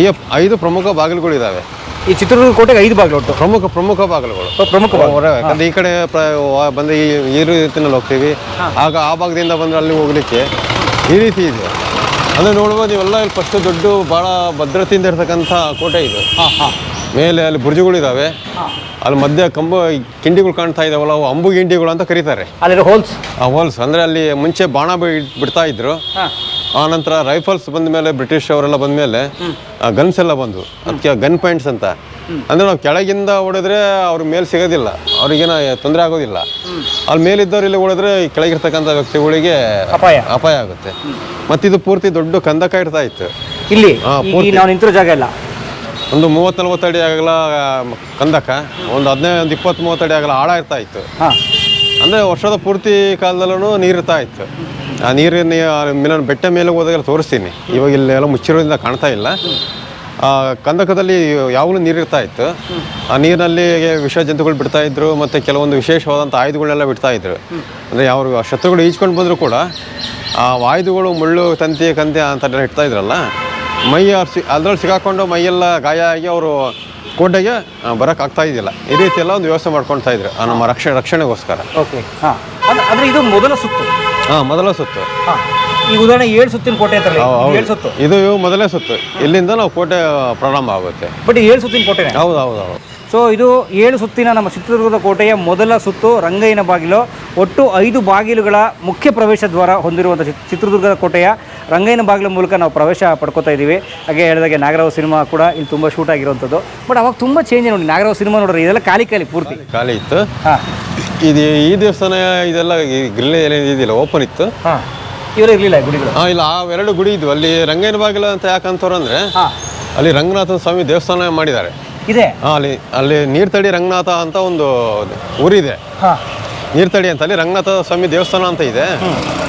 ಈಗ ಐದು ಪ್ರಮುಖ ಬಾಗಿಲುಗಳಿದ್ದಾವೆ ಈ ಚಿತ್ರದುರ್ಗ ಕೋಟೆಗೆ ಐದು ಬಾಗಿಲು ಉಂಟು ಪ್ರಮುಖ ಪ್ರಮುಖ ಬಾಗಿಲುಗಳು. ಪ್ರಮುಖ ಯಾಕಂದ್ರೆ ಈ ಕಡೆ ಬಂದು ಈ ರೀತಿನಲ್ಲಿ ಹೋಗ್ತೀವಿ. ಆಗ ಆ ಭಾಗದಿಂದ ಬಂದ್ರೆ ಅಲ್ಲಿ ಹೋಗ್ಲಿಕ್ಕೆ ಈ ರೀತಿ ಇದೆ. ಅಂದ್ರೆ ನೋಡ್ಬೋದು ಇವೆಲ್ಲ ಇಲ್ಲಿ ಫಸ್ಟ್ ದೊಡ್ಡ ಭಾಳ ಭದ್ರತೆಯಿಂದ ಇರ್ತಕ್ಕಂಥ ಕೋಟೆ ಇದು. ಮೇಲೆ ಅಲ್ಲಿ ಬುರ್ಜುಗಳಿದ್ದಾವೆ ಅಲ್ಲಿ ಮಧ್ಯ ಕಂಬ ಕಿಂಡಿಗಳು ಕಾಣ್ತಾ ಇದಾವಲ್ಲ ಅವು ಅಂಬು ಗಿಂಡಿಗಳು ಅಂತ ಕರೀತಾರೆ. ಹೋಲ್ಸ್ ಆ ಹೋಲ್ಸ್ ಅಂದರೆ ಅಲ್ಲಿ ಮುಂಚೆ ಬಾಣ ಬಿ- ಬಿಡ್ತಾ ಇದ್ರು. ಆ ನಂತರ ರೈಫಲ್ಸ್ ಬಂದ ಮೇಲೆ ಬ್ರಿಟಿಷ್ ಅವರೆಲ್ಲ ಬಂದ ಮೇಲೆ ಗನ್ಸ್ ಎಲ್ಲ ಬಂದು ಅದಕ್ಕೆ ಗನ್ ಪಾಯಿಂಟ್ಸ್ ಅಂತ. ಅಂದ್ರೆ ನಾವು ಕೆಳಗಿಂದ ಹೊಡೆದ್ರೆ ಅವ್ರ ಮೇಲೆ ಸಿಗೋದಿಲ್ಲ ಅವ್ರಿಗೇನ ತೊಂದರೆ ಆಗೋದಿಲ್ಲ. ಅಲ್ಲಿ ಮೇಲಿದ್ದವ್ರು ಇಲ್ಲಿ ಹೊಡೆದ್ರೆ ಈ ಕೆಳಗಿರ್ತಕ್ಕಂಥ ವ್ಯಕ್ತಿಗಳಿಗೆ ಅಪಾಯ. ಅಪಾಯ ಆಗುತ್ತೆ. ಮತ್ತಿದು ಪೂರ್ತಿ ದೊಡ್ಡ ಕಂದಕ ಇಡ್ತಾ ಇತ್ತು. ಇಲ್ಲಿ? ಹಾ, ಈ- ಈ ಪೂರ್ತಿ. ನಾವು ನಿಂತಿರೋ ಜಾಗ ಇಲ್ಲ. ಒಂದು ಮೂವತ್ತು ನಲ್ವತ್ತು ಅಡಿ ಆಗಲ ಕಂದಕ ಒಂದು ಹದಿನೈದು ಒಂದು ಇಪ್ಪತ್ತು ಮೂವತ್ತು ಅಡಿ ಆಗಲ್ಲ ಆಳ ಇರ್ತಾ ಇತ್ತು. ಹಾಂ. ಅಂದರೆ ವರ್ಷದ ಪೂರ್ತಿ ಕಾಲದಲ್ಲೂ ನೀರು ಇರ್ತಾ ಇತ್ತು. ಆ ನೀರಿನ ಮೇಲೆ ಬೆಟ್ಟ ಮೇಲೆ ಹೋದಾಗೆಲ್ಲ ತೋರಿಸ್ತೀನಿ. ಇವಾಗ ಇಲ್ಲೆಲ್ಲ ಮುಚ್ಚಿರೋದ್ರಿಂದ ಕಾಣ್ತಾ ಇಲ್ಲ. ಆ ಕಂದಕದಲ್ಲಿ ಯಾವಾಗಲೂ ನೀರು ಇರ್ತಾ ಇತ್ತು. ಆ ನೀರಿನಲ್ಲಿ ವಿಷ ಜಂತುಗಳು ಬಿಡ್ತಾ ಇದ್ರು ಮತ್ತು ಕೆಲವೊಂದು ವಿಶೇಷವಾದಂಥ ಆಯುಧಗಳನ್ನೆಲ್ಲ ಬಿಡ್ತಾ ಇದ್ರು. ಅಂದರೆ ಯಾವ ಶತ್ರುಗಳು ಈಜ್ಕೊಂಡು ಬಂದರೂ ಕೂಡ ಆ ಆಯುಧಗಳು ಮುಳ್ಳು ತಂತಿ ಕಂತೆ ಅಂತ ಇಡ್ತಾ ಇದ್ರಲ್ಲ ಮೈ ಸಿ ಅದ್ರಲ್ಲಿ ಸಿಗಾಕೊಂಡು ಮೈಯೆಲ್ಲ ಗಾಯ ಆಗಿ ಅವರು ಕೋಟೆಗೆ ಬರೋಕ್ಕಾಗ್ತಾ ಇದ್ದಿಲ್ಲ. ಈ ರೀತಿ ಎಲ್ಲ ಒಂದು ವ್ಯವಸ್ಥೆ ಮಾಡ್ಕೊಳ್ತಾ ಇದ್ರು ಆ ನಮ್ಮ ರಕ್ಷಣೆ ರಕ್ಷಣೆಗೋಸ್ಕರ. ಓಕೆ. ಹಾಂ. ಅಂದರೆ ಇದು ಮೊದಲ ಸುತ್ತು. ಹಾಂ ಮೊದಲ ಸುತ್ತು. ಹಾಂ. ಈ ಉದಾಹರಣೆ ಏಳು ಸುತ್ತಿನ ಕೋಟೆ. ಏಳು ಸುತ್ತು. ಇದು ಮೊದಲೇ ಸುತ್ತು. ಇಲ್ಲಿಂದ ನಾವು ಕೋಟೆ ಪ್ರಾರಂಭ ಆಗುತ್ತೆ. ಬಟ್ ಏಳು ಸುತ್ತಿನ ಕೋಟೆ ಹೌದು ಹೌದು ಹೌದು. ಸೊ ಇದು ಏಳು ಸುತ್ತಿನ ನಮ್ಮ ಚಿತ್ರದುರ್ಗದ ಕೋಟೆಯ ಮೊದಲ ಸುತ್ತು ರಂಗಯ್ಯನ ಬಾಗಿಲು. ಒಟ್ಟು ಐದು ಬಾಗಿಲುಗಳ ಮುಖ್ಯ ಪ್ರವೇಶ ದ್ವಾರ ಹೊಂದಿರುವಂಥ ಚಿತ್- ಚಿತ್ರದುರ್ಗದ ಕೋಟೆಯ ರಂಗಯ್ಯನ ಬಾಗಿಲು ಮೂಲಕ ನಾವು ಪ್ರವೇಶ ಪಡ್ಕೋತಾ ಇದ್ದೀವಿ. ಹಾಗೆ ಹೇಳಿದಾಗೆ ನಾಗರಾವ್ ಸಿನಿಮಾ ಕೂಡ ಇಲ್ಲಿ ತುಂಬ ಶೂಟ್ ಆಗಿರುವಂಥದ್ದು. ಬಟ್ ಅವಾಗ ತುಂಬ ಚೇಂಜ್ ನೋಡಿ ನಾಗರಾವ್ ಸಿನಿಮಾ ನೋಡ್ರಿ ಇದೆಲ್ಲ ಖಾಲಿ ಖಾಲಿ ಪೂರ್ತಿ. ಖಾಲಿ ಇತ್ತು. ಹಾಂ. ಇದು ಈ ದೇವಸ್ಥಾನ ಇದೆಲ್ಲ ಗ್ರಿಲ್ ಏನಿದಿಲ್ಲ ಓಪನ್ ಇತ್ತು. ಹಾಂ. ಇವರೇ ಇರಲಿಲ್ಲ ಗುಡಿಗಳು? ಹಾಂ ಇಲ್ಲ ಆ ಎರಡು ಗುಡಿ ಇದ್ವು. ಅಲ್ಲಿ ರಂಗಯ್ಯನ ಬಾಗಿಲು ಅಂತ ಯಾಕಂತವ್ರು ಅಂದರೆ ಅಲ್ಲಿ ರಂಗನಾಥನ ಸ್ವಾಮಿ ದೇವಸ್ಥಾನ ಮಾಡಿದ್ದಾರೆ. ಇದೆ? ಅಲ್ಲಿ ಅಲ್ಲಿ ನೀರ್ತಡಿ ರಂಗನಾಥ ಅಂತ ಒಂದು ಊರಿದೆ. ಹಾಂ. ನೀರ್ತಡಿ ಅಂತ ಅಲ್ಲಿ ರಂಗನಾಥ ಸ್ವಾಮಿ ದೇವಸ್ಥಾನ ಅಂತ ಇದೆ.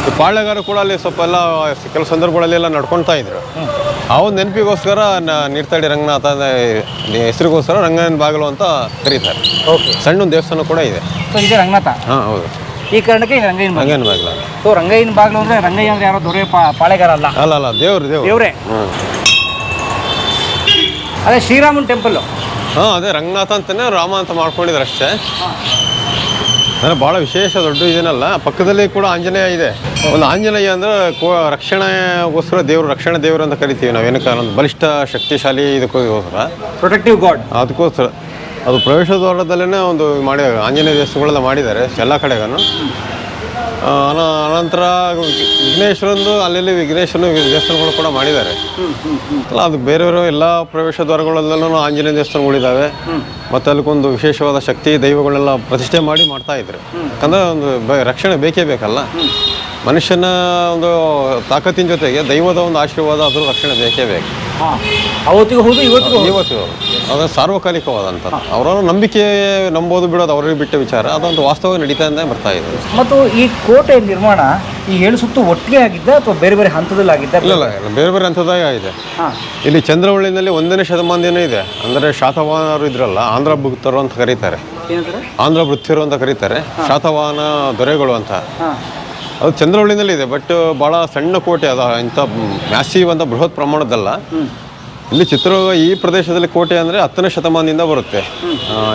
ಈ ಕೂಡ ಅಲ್ಲಿ ಸ್ವಲ್ಪ ಎಲ್ಲ ಕೆಲವು ಸಂದರ್ಭಗಳಲ್ಲಿ ಎಲ್ಲ ನಡ್ಕೊಳ್ತಾ ಇದ್ರು. ಆ ಒಂದು ನೆನಪಿಗೋಸ್ಕರ ನೀರ್ತಡಿ ರಂಗನಾಥ ಹೆಸರಿಗೋಸ್ಕರ ರಂಗನ ಬಾಗಿಲು ಅಂತ ಕರೀತಾರೆ. ಓಕೆ. ಸಣ್ಣ ಒಂದು ದೇವಸ್ಥಾನ ಕೂಡ ಇದೆ. ಇದೆ ರಂಗನಾಥ? ಹಾಂ ಹೌದು. ಈ ಕಾರಣಕ್ಕೆ ಇದು ರಂಗಯ್ಯನ ಬಾಗಿಲು. ಸೊ ರಂಗಯ್ಯನ ಬಾಗಿಲು ಅಂದರೆ ರಂಗಯ್ಯ ಅಂದರೆ ಯಾರೋ ದೊರೆ ಪಾಳೆಗಾರ ಅಲ್ಲ? ಅಲ್ಲ ಅಲ್ಲ ದೇವ್ರು ದೇವ್ರು. ದೇವರೇ? ಅದೇ ಶ್ರೀರಾಮನ್ ಟೆಂಪಲ್ಲು ಹಾಂ ಅದೇ ರಂಗನಾಥ ಅಂತಾನೆ ರಾಮ ಅಂತ ಮಾಡ್ಕೊಂಡಿದ್ರು ಅಷ್ಟೇ. ಅಂದರೆ ಭಾಳ ವಿಶೇಷ ದೊಡ್ಡ ಇದೇನಲ್ಲ ಪಕ್ಕದಲ್ಲಿ ಕೂಡ ಆಂಜನೇಯ ಇದೆ. ಒಂದು ಆಂಜನೇಯ ಅಂದ್ರೆ ಕೋ ರಕ್ಷಣೆಗೋಸ್ಕರ ದೇವರು ರಕ್ಷಣೆ ದೇವರು ಅಂತ ಕರಿತೀವಿ ನಾವೇನಕ್ಕೆ ಒಂದು ಬಲಿಷ್ಠ ಶಕ್ತಿಶಾಲಿ ಇದಕ್ಕೋಸ್ಕರ. ಪ್ರೊಟೆಕ್ಟಿವ್ ಗಾಡ್ ಅದಕ್ಕೋಸ್ಕರ. ಅದು ಪ್ರವೇಶ ದ್ವಾರದಲ್ಲೇ ಒಂದು ಮಾಡಿದಾಗ ಆಂಜನೇಯ ದೇವಸ್ಥಾನಗಳೆಲ್ಲ ಮಾಡಿದ್ದಾರೆ ಎಲ್ಲ ಕಡೆಗೂ ಅನಂತರ ವಿಘ್ನೇಶ್ವರಂದು ಅಲ್ಲಲ್ಲಿ ವಿಘ್ನೇಶ್ವರನ ದೇವಸ್ಥಾನಗಳು ಕೂಡ ಮಾಡಿದ್ದಾರೆ. ಅಲ್ಲ ಅದು ಬೇರೆ ಬೇರೆ ಎಲ್ಲ ಪ್ರವೇಶ ದ್ವಾರಗಳಲ್ಲೂ ಆಂಜನೇಯ ದೇವಸ್ಥಾನಗಳಿದ್ದಾವೆ ಮತ್ತು ಅದಕ್ಕೊಂದು ವಿಶೇಷವಾದ ಶಕ್ತಿ ದೈವಗಳನ್ನೆಲ್ಲ ಪ್ರತಿಷ್ಠೆ ಮಾಡಿ ಮಾಡ್ತಾ ಇದ್ರು. ಯಾಕಂದ್ರೆ ಒಂದು ರಕ್ಷಣೆ ಬೇಕೇ ಬೇಕಲ್ಲ. ಮನುಷ್ಯನ ಒಂದು ತಾಕತ್ತಿನ ಜೊತೆಗೆ ದೈವದ ಒಂದು ಆಶೀರ್ವಾದ ಅದರ ರಕ್ಷಣೆ ಬೇಕೇ ಬೇಕು. ಹಾಂ ಅವತ್ತಿಗೂ ಹೌದು ಇವತ್ತಿಗೂ ಹೌದು. ಇವತ್ತು ಅದು ಸಾರ್ವಕಾಲಿಕವಾದಂಥ ಅವರವರ ನಂಬಿಕೆ ನಂಬೋದು ಬಿಡೋದು ಅವರಿಗೆ ಬಿಟ್ಟ ವಿಚಾರ ಅದೊಂದು ವಾಸ್ತವ ನಡೀತಾ ಬರ್ತಾ ಇದೆ. ಮತ್ತು ಈ ಕೋಟೆ ನಿರ್ಮಾಣ ಈ ಏಳು ಸುತ್ತು ಒಟ್ಟಿಗೆ ಆಗಿದ್ದ ಅಥವಾ ಬೇರೆ ಬೇರೆ ಹಂತದಲ್ಲಿ ಆಗಿದ್ದ ಇಲ್ಲ ಇಲ್ಲ ಇಲ್ಲ, ಬೇರೆ ಬೇರೆ ಹಂತದಾಗ ಆಗಿದೆ. ಹಾಂ. ಇಲ್ಲಿ ಚಂದ್ರವಳ್ಳಿನಲ್ಲಿ ಒಂದನೇ ಶತಮಾನದೇನೇ ಇದೆ. ಅಂದರೆ ಶಾತವಾಹನರು ಇದ್ರಲ್ಲ ಆಂಧ್ರ ಭಕ್ತರು ಅಂತ ಕರೀತಾರೆ. ಏನಂತಾರೆ? ಆಂಧ್ರ ವೃತ್ತಿರು ಅಂತ ಕರೀತಾರೆ. ಶಾತವಾಹನ ದೊರೆಗಳು ಅಂತ. ಹಾಂ. ಅದು ಚಂದ್ರವಳ್ಳಿನಲ್ಲಿ ಇದೆ ಬಟ್ ಭಾಳ ಸಣ್ಣ ಕೋಟೆ ಅದ ಇಂಥ ಮ್ಯಾಸಿವ್ ಅಂತ ಬೃಹತ್ ಪ್ರಮಾಣದಲ್ಲ. ಇಲ್ಲಿ ಚಿತ್ರದುರ್ಗ ಈ ಪ್ರದೇಶದಲ್ಲಿ ಕೋಟೆ ಅಂದರೆ ಹತ್ತನೇ ಶತಮಾನದಿಂದ ಬರುತ್ತೆ.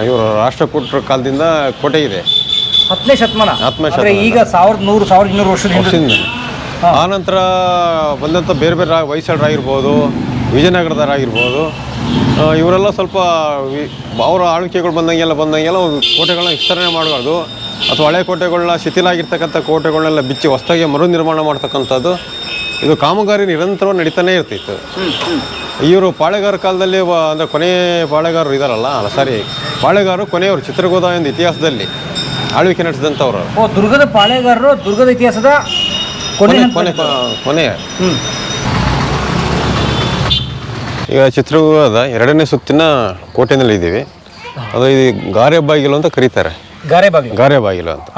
ಇವರು ರಾಷ್ಟ್ರಕೂಟರ ಕಾಲದಿಂದ ಕೋಟೆ ಇದೆ. ಹತ್ತನೇ ಶತಮಾನ? ಹತ್ತನೇ ಶತಮಾನ. ಈಗ ಸಾವಿರದ ನೂರು ಸಾವಿರದ ಇನ್ನೂರು ವರ್ಷದ ಹಿಂದೆ ಆನಂತರ ಬಂದಂಥ ಬೇರೆ ಬೇರೆ ವಿಜಯನಗರದವರಾಗಿರ್ಬೋದು ಆ, ಇವರೆಲ್ಲ ಸ್ವಲ್ಪ ಅವರ ಆಳ್ವಿಕೆಗಳು ಬಂದಂಗೆಲ್ಲ ಬಂದಂಗೆಲ್ಲ ಒಂದು ಕೋಟೆಗಳನ್ನ ವಿಸ್ತರಣೆ ಮಾಡಬಾರ್ದು ಅಥವಾ ಹಳೆ ಕೋಟೆಗಳನ್ನ ಶಿಥಿಲಾಗಿರ್ತಕ್ಕಂಥ ಕೋಟೆಗಳನ್ನೆಲ್ಲ ಬಿಚ್ಚಿ ಹೊಸದಾಗಿ ಮರು ನಿರ್ಮಾಣ ಮಾಡ್ತಕ್ಕಂಥದ್ದು. ಇದು ಕಾಮಗಾರಿ ನಿರಂತರವಾಗಿ ನಡೀತಾನೆ ಇರ್ತಿತ್ತು. ಇವರು ಪಾಳೆಗಾರ ಕಾಲದಲ್ಲಿ ಅಂದರೆ ಅಂದ್ರೆ ಕೊನೆ ಪಾಳೆಗಾರರು ಇದಾರಲ್ಲ ಸಾರಿ ಪಾಳೆಗಾರರು ಕೊನೆಯವರು ಚಿತ್ರಗೋದ ಎಂದು ಇತಿಹಾಸದಲ್ಲಿ ಆಳ್ವಿಕೆ ನಡೆಸಿದಂಥವ್ರು. ದುರ್ಗದ ಪಾಳೆಗಾರರು ದುರ್ಗದ ಇತಿಹಾಸದ ಕೊನೆ ಕೊನೆ ಹಂತ- ಕೊನೆ ಕೊನೆ ಹ್ಮ್. ಈಗ ಚಿತ್ರದುರ್ಗದ ಎರಡನೇ ಸುತ್ತಿನ ಕೋಟೆನಲ್ಲಿ ಇದ್ದೀವಿ. ಅದು ಈ ಗಾರೆ ಬಾಗಿಲು ಅಂತ ಕರೀತಾರೆ. ಗಾರೆ ಬಾಗಿಲು ಗಾರೆ ಬಾಗಿಲು ಅಂತ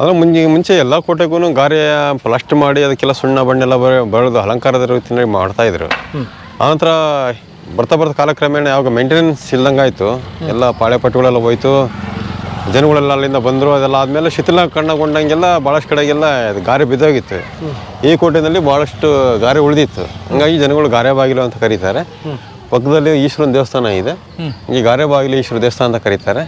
ಅಂದ್ರೆ ಮುಂಚೆ ಮುಂಚೆ ಎಲ್ಲ ಕೋಟೆಗೂ ಗಾರೆ ಪ್ಲಾಸ್ಟ್ ಮಾಡಿ ಅದಕ್ಕೆಲ್ಲ ಸುಣ್ಣ ಬಣ್ಣೆಲ್ಲ ಬರೆ- ಬರೋದು ಅಲಂಕಾರದ ರೀತಿಯಲ್ಲಿ ಮಾಡ್ತಾ ಇದ್ರು. ಆನಂತರ ಬರ್ತಾ ಬರ್ತಾ ಕಾಲಕ್ರಮೇಣ ಯಾವಾಗ ಮೇಂಟೆನೆನ್ಸ್ ಇಲ್ದಂಗೆ ಆಯಿತು ಎಲ್ಲ ಪಾಳೆ ಪಟ್ಟುಗಳೆಲ್ಲ ಹೋಯ್ತು. ಜನಗಳೆಲ್ಲ ಅಲ್ಲಿಂದ ಬಂದರು, ಅದೆಲ್ಲ ಆದಮೇಲೆ ಶಿಥಿಲ ಕಣ್ಣಗೊಂಡಂಗೆಲ್ಲ ಭಾಳಷ್ಟು ಕಡೆಗೆಲ್ಲ ಗಾರೆ ಬಿದ್ದೋಗಿತ್ತು. ಈ ಕೋಟೆಯಲ್ಲಿ ಭಾಳಷ್ಟು ಗಾರೆ ಉಳಿದಿತ್ತು. ಹಂಗಾಗಿ ಜನಗಳು ಗಾರೆ ಬಾಗಿಲು ಅಂತ ಕರೀತಾರೆ. ಪಕ್ಕದಲ್ಲಿ ಈಶ್ವರನ ದೇವಸ್ಥಾನ ಇದೆ. ಈ ಗಾರೆ ಬಾಗಿಲು ಈಶ್ವರ ದೇವಸ್ಥಾನ ಅಂತ ಕರೀತಾರೆ.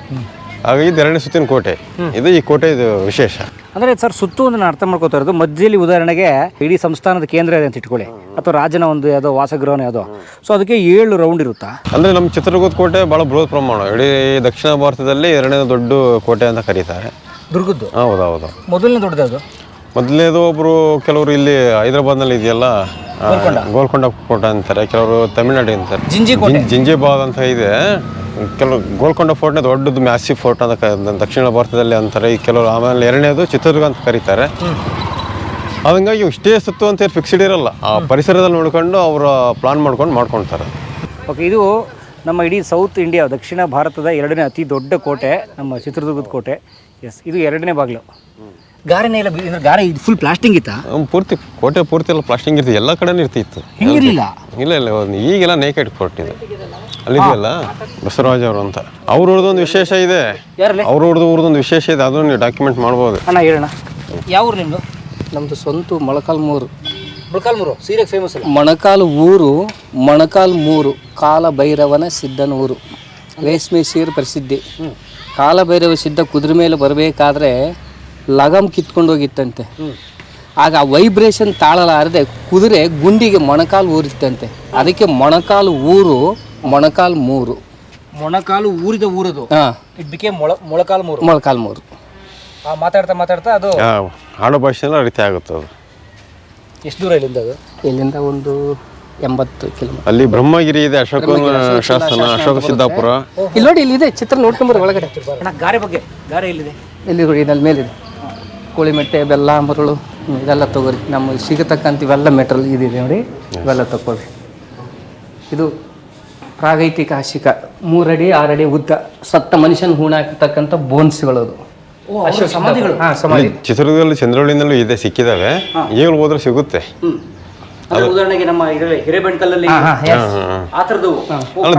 ಹಾಗಾಗಿ ಧರಣಿ ಸುತ್ತಿನ ಕೋಟೆ. ಇದು ಈ ಕೋಟೆ ಇದು ವಿಶೇಷ. ಅಂದರೆ ಸರ್ ಸುತ್ತು ನಾನು ಅರ್ಥ ಮಾಡ್ಕೋತಾ ಇರೋದು. ಮಧ್ಯದಲ್ಲಿ ಉದಾಹರಣೆಗೆ ಇಡೀ ಸಂಸ್ಥಾನದ ಕೇಂದ್ರ ಇದೆ ಅಂತ ಇಟ್ಕೊಳ್ಳಿ. ಅಥವಾ ರಾಜನ ಒಂದು ಯಾವುದೋ ವಾಸಗೃಹನ ಯಾವುದೋ. ಸೊ ಅದಕ್ಕೆ ಏಳು ರೌಂಡ್ ಇರುತ್ತಾ? ಅಂದರೆ ನಮ್ಮ ಚಿತ್ರದುರ್ಗದ ಕೋಟೆ ಭಾಳ ಬೃಹತ್ ಪ್ರಮಾಣ. ಇಡೀ ದಕ್ಷಿಣ ಭಾರತದಲ್ಲಿ ಎರಡನೇ ದೊಡ್ಡ ಕೋಟೆ ಅಂತ ಕರೀತಾರೆ. ದುರ್ಗದ್ದು? ಹೌದು ಹೌದು ಮೊದಲನೇ ದೊಡ್ಡದು ಮೊದಲನೇದು ಒಬ್ಬರು ಕೆಲವರು ಇಲ್ಲಿ ಹೈದರಾಬಾದ್ನಲ್ಲಿ ಇದೆಯಲ್ಲ ಆ, ಗೋಲ್ಕೊಂಡ. ಕೋಟೆ ಅಂತಾರೆ ಕೆಲವರು ತಮಿಳ್ನಾಡು ಅಂತಾರೆ. ಜಿಂಜಿ ಜಿಂ- ಜಿಂಜಿಬಾದ್ ಅಂತ ಇದೆ. ಕೆಲವು ಗೋಲ್ಕೊಂಡ ಫೋರ್ಟ್ನ ದೊಡ್ಡದು ಮ್ಯಾಸಿವ್ ಫೋರ್ಟ್ ಅಂತ ಕ- ದಕ್ಷಿಣ ಭಾರತದಲ್ಲಿ ಅಂತಾರೆ. ಈ ಕೆಲವರು ಆಮೇಲೆ ಎರಡನೇದು ಚಿತ್ರದುರ್ಗ ಅಂತ ಕರೀತಾರೆ. ಹಂಗಾಗಿ ಇಷ್ಟೇ ಸುತ್ತು ಅಂತ ಫಿಕ್ಸ್ಡ್ ಇರಲ್ಲ. ಆ ಪರಿಸರದಲ್ಲಿ ನೋಡ್ಕೊಂಡು ಅವರ ಪ್ಲಾನ್ ಮಾಡ್ಕೊಂಡು ಮಾಡ್ಕೊಳ್ತಾರೆ ಓಕೆ ಇದು ನಮ್ಮ ಇಡೀ ಸೌತ್ ಇಂಡಿಯಾ ದಕ್ಷಿಣ ಭಾರತದ ಎರಡನೇ ಅತಿ ದೊಡ್ಡ ಕೋಟೆ ನಮ್ಮ ಚಿತ್ರದುರ್ಗದ ಕೋಟೆ. ಎಸ್ ಇದು ಎರಡನೇ ಬಾಗಿಲು. ಗಾರೆನೇ ಇಲ್ಲ ಬಿ- ಇದ್ರ ಗಾರೆ ಇದು ಫುಲ್ ಪ್ಲಾಸ್ಟಿಂಗ್ ಇತ್ತಾ? ಪೂರ್ತಿ ಕೋಟೆ ಪೂರ್ತಿ ಎಲ್ಲ ಪ್ಲಾಸ್ಟಿಂಗ್ ಇರ್ತಿತ್ತು ಎಲ್ಲ ಕಡೆನೂ ಇರ್ತಿತ್ತು ಹಿಂಗಿರ್ಲಿಲ್ಲ? ಇಲ್ಲ ಇಲ್ಲ ಒಂದು ಈಗೆಲ್ಲ ನೇಕೆಡ್ ಕೋರ್ಟ್ ಇದು. ಅಲ್ಲಿದೆಯಲ್ಲ? ಬಸವರಾಜ್ ಅವರು ಅಂತ. ಅವ್ರ ಒಂದು ವಿಶೇಷ ಇದೆ. ಯಾರಲ್ಲಿ? ಅವ್ರ ಉಳ್ದು ಊರ್ದೊಂದು ವಿಶೇಷ ಇದೆ. ಅದನ್ನು ನೀವು ಡಾಕ್ಯುಮೆಂಟ್ ಮಾಡ್ಬೋದು. ಅಣ್ಣ ಹೇಳಣ್ಣ. ಯಾವ ಊರು ನಿಮ್ಮದು ನಮ್ಮದು ಸ್ವಂತ ಮೊಳಕಾಲ್ಮೂರು ಮುಳಕಾಲ್ಮೂರು ಸೀರೆಗೆ ಫೇಮಸ್ ಅಲ್ಲ? ಮೊಣಕಾಲು ಊರು ಮೊಣಕಾಲ್ ಮೂರು. ಕಾಲಭೈರವನ ಸಿದ್ಧನ ಊರು. ರೇಷ್ಮೆ ಸೀರೆ ಪ್ರಸಿದ್ಧಿ. ಕಾಲಭೈರವ ಸಿದ್ಧ ಕುದುರೆ ಮೇಲೆ ಬರಬೇಕಾದ್ರೆ ಲಗಮ್ ಕಿತ್ಕೊಂಡು ಹೋಗಿತ್ತಂತೆ ಆಗ ಆ ವೈಬ್ರೇಷನ್ ತಾಳಲಾರದೆ ಕುದುರೆ ಗುಂಡಿಗೆ ಮೊಣಕಾಲು ಊರಿತ್ತಂತೆ. ಅದಕ್ಕೆ ಮೊಣಕಾಲು ಊರು ಮೊಣಕಾಲು ಮೂರು. ಮೊಣಕಾಲು ಊರಿದ ಊರದು? ಹಾಂ. ಇಟ್ ಮೊಳ ಮೊಳಕಾಲ್ ಮೂರು. ಆ ಮಾತಾಡ್ತಾ ಮಾತಾಡ್ತಾ ಅದು ಆಡು ಭಾಷೆಲ್ಲ ರೀತಿ ಆಗುತ್ತೆ ಅದು. ಎಷ್ಟು ದೂರ ಇಲ್ಲಿಂದ ಅದು? ಇಲ್ಲಿಂದ ಒಂದು ಎಂಬತ್ತು ಕಿಲೋಮೀಟರ್ ಅಲ್ಲಿ ಬ್ರಹ್ಮಗಿರಿ ಇದೆ ಅಶೋಕ ಶಾಸನ ಅಶೋಕ ಸಿದ್ದಾಪುರ. ಇಲ್ಲಿ ನೋಡಿ ಇಲ್ಲಿದೆ ಚಿತ್ರ ನೋಡ್ಕೊಂಬರ್ ಒಳಗಡೆ. ಅಣ್ಣ ಗಾರೆ ಬಗ್ಗೆ ಗಾರೆ ಎಲ್ಲಿದೆ? ಇಲ್ಲಿ ನೋಡಿ ಇದಲ್ಲಿ ಮೇಲಿದೆ. ಕೋಳಿಮೆಟ್ಟೆ ಬೆಲ್ಲ ಮರಳು ಇವೆಲ್ಲ ಇದೆಲ್ಲ ತಗೋರಿ. ನಮ್ಮ ಸಿಗತಕ್ಕಂಥ ಇವೆಲ್ಲ ಮೆಟ್ರಲ್ ಇದಿದೆ ನೋಡಿ. ಇವೆಲ್ಲ ತಗೊಳ್ರಿ ಇದು ಪ್ರಾಗೈತಿಕ ಹಸಿಕ ಮೂರಡಿ ಆರಡಿ ಉದ್ದ ಸತ್ತ ಮನುಷ್ಯನ ಹೂಣ ಹಾಕತಕ್ಕಂಥ ಬೋನ್ಸ್ಗಳು ಅದು. ಸಮಾಧಿಗಳು? ಹಾಂ ಸಮಾಧಿ. ಚಿತ್ರದುರ್ಗದಲ್ಲಿ ಚಂದ್ರವಳ್ಳಿನಲ್ಲೂ ಇದೆ ಸಿಕ್ಕಿದಾವೆ. ಈಗಲೂ ಹೋದ್ರೆ ಸಿಗುತ್ತೆ. ಉದಾಹರಣೆಗೆ ನಮ್ಮ ಇದರಲ್ಲಿ ಹಿರೇಬೆಣ್ಕಲ್ಲಲ್ಲಿ ಆ ಥರದ್ದು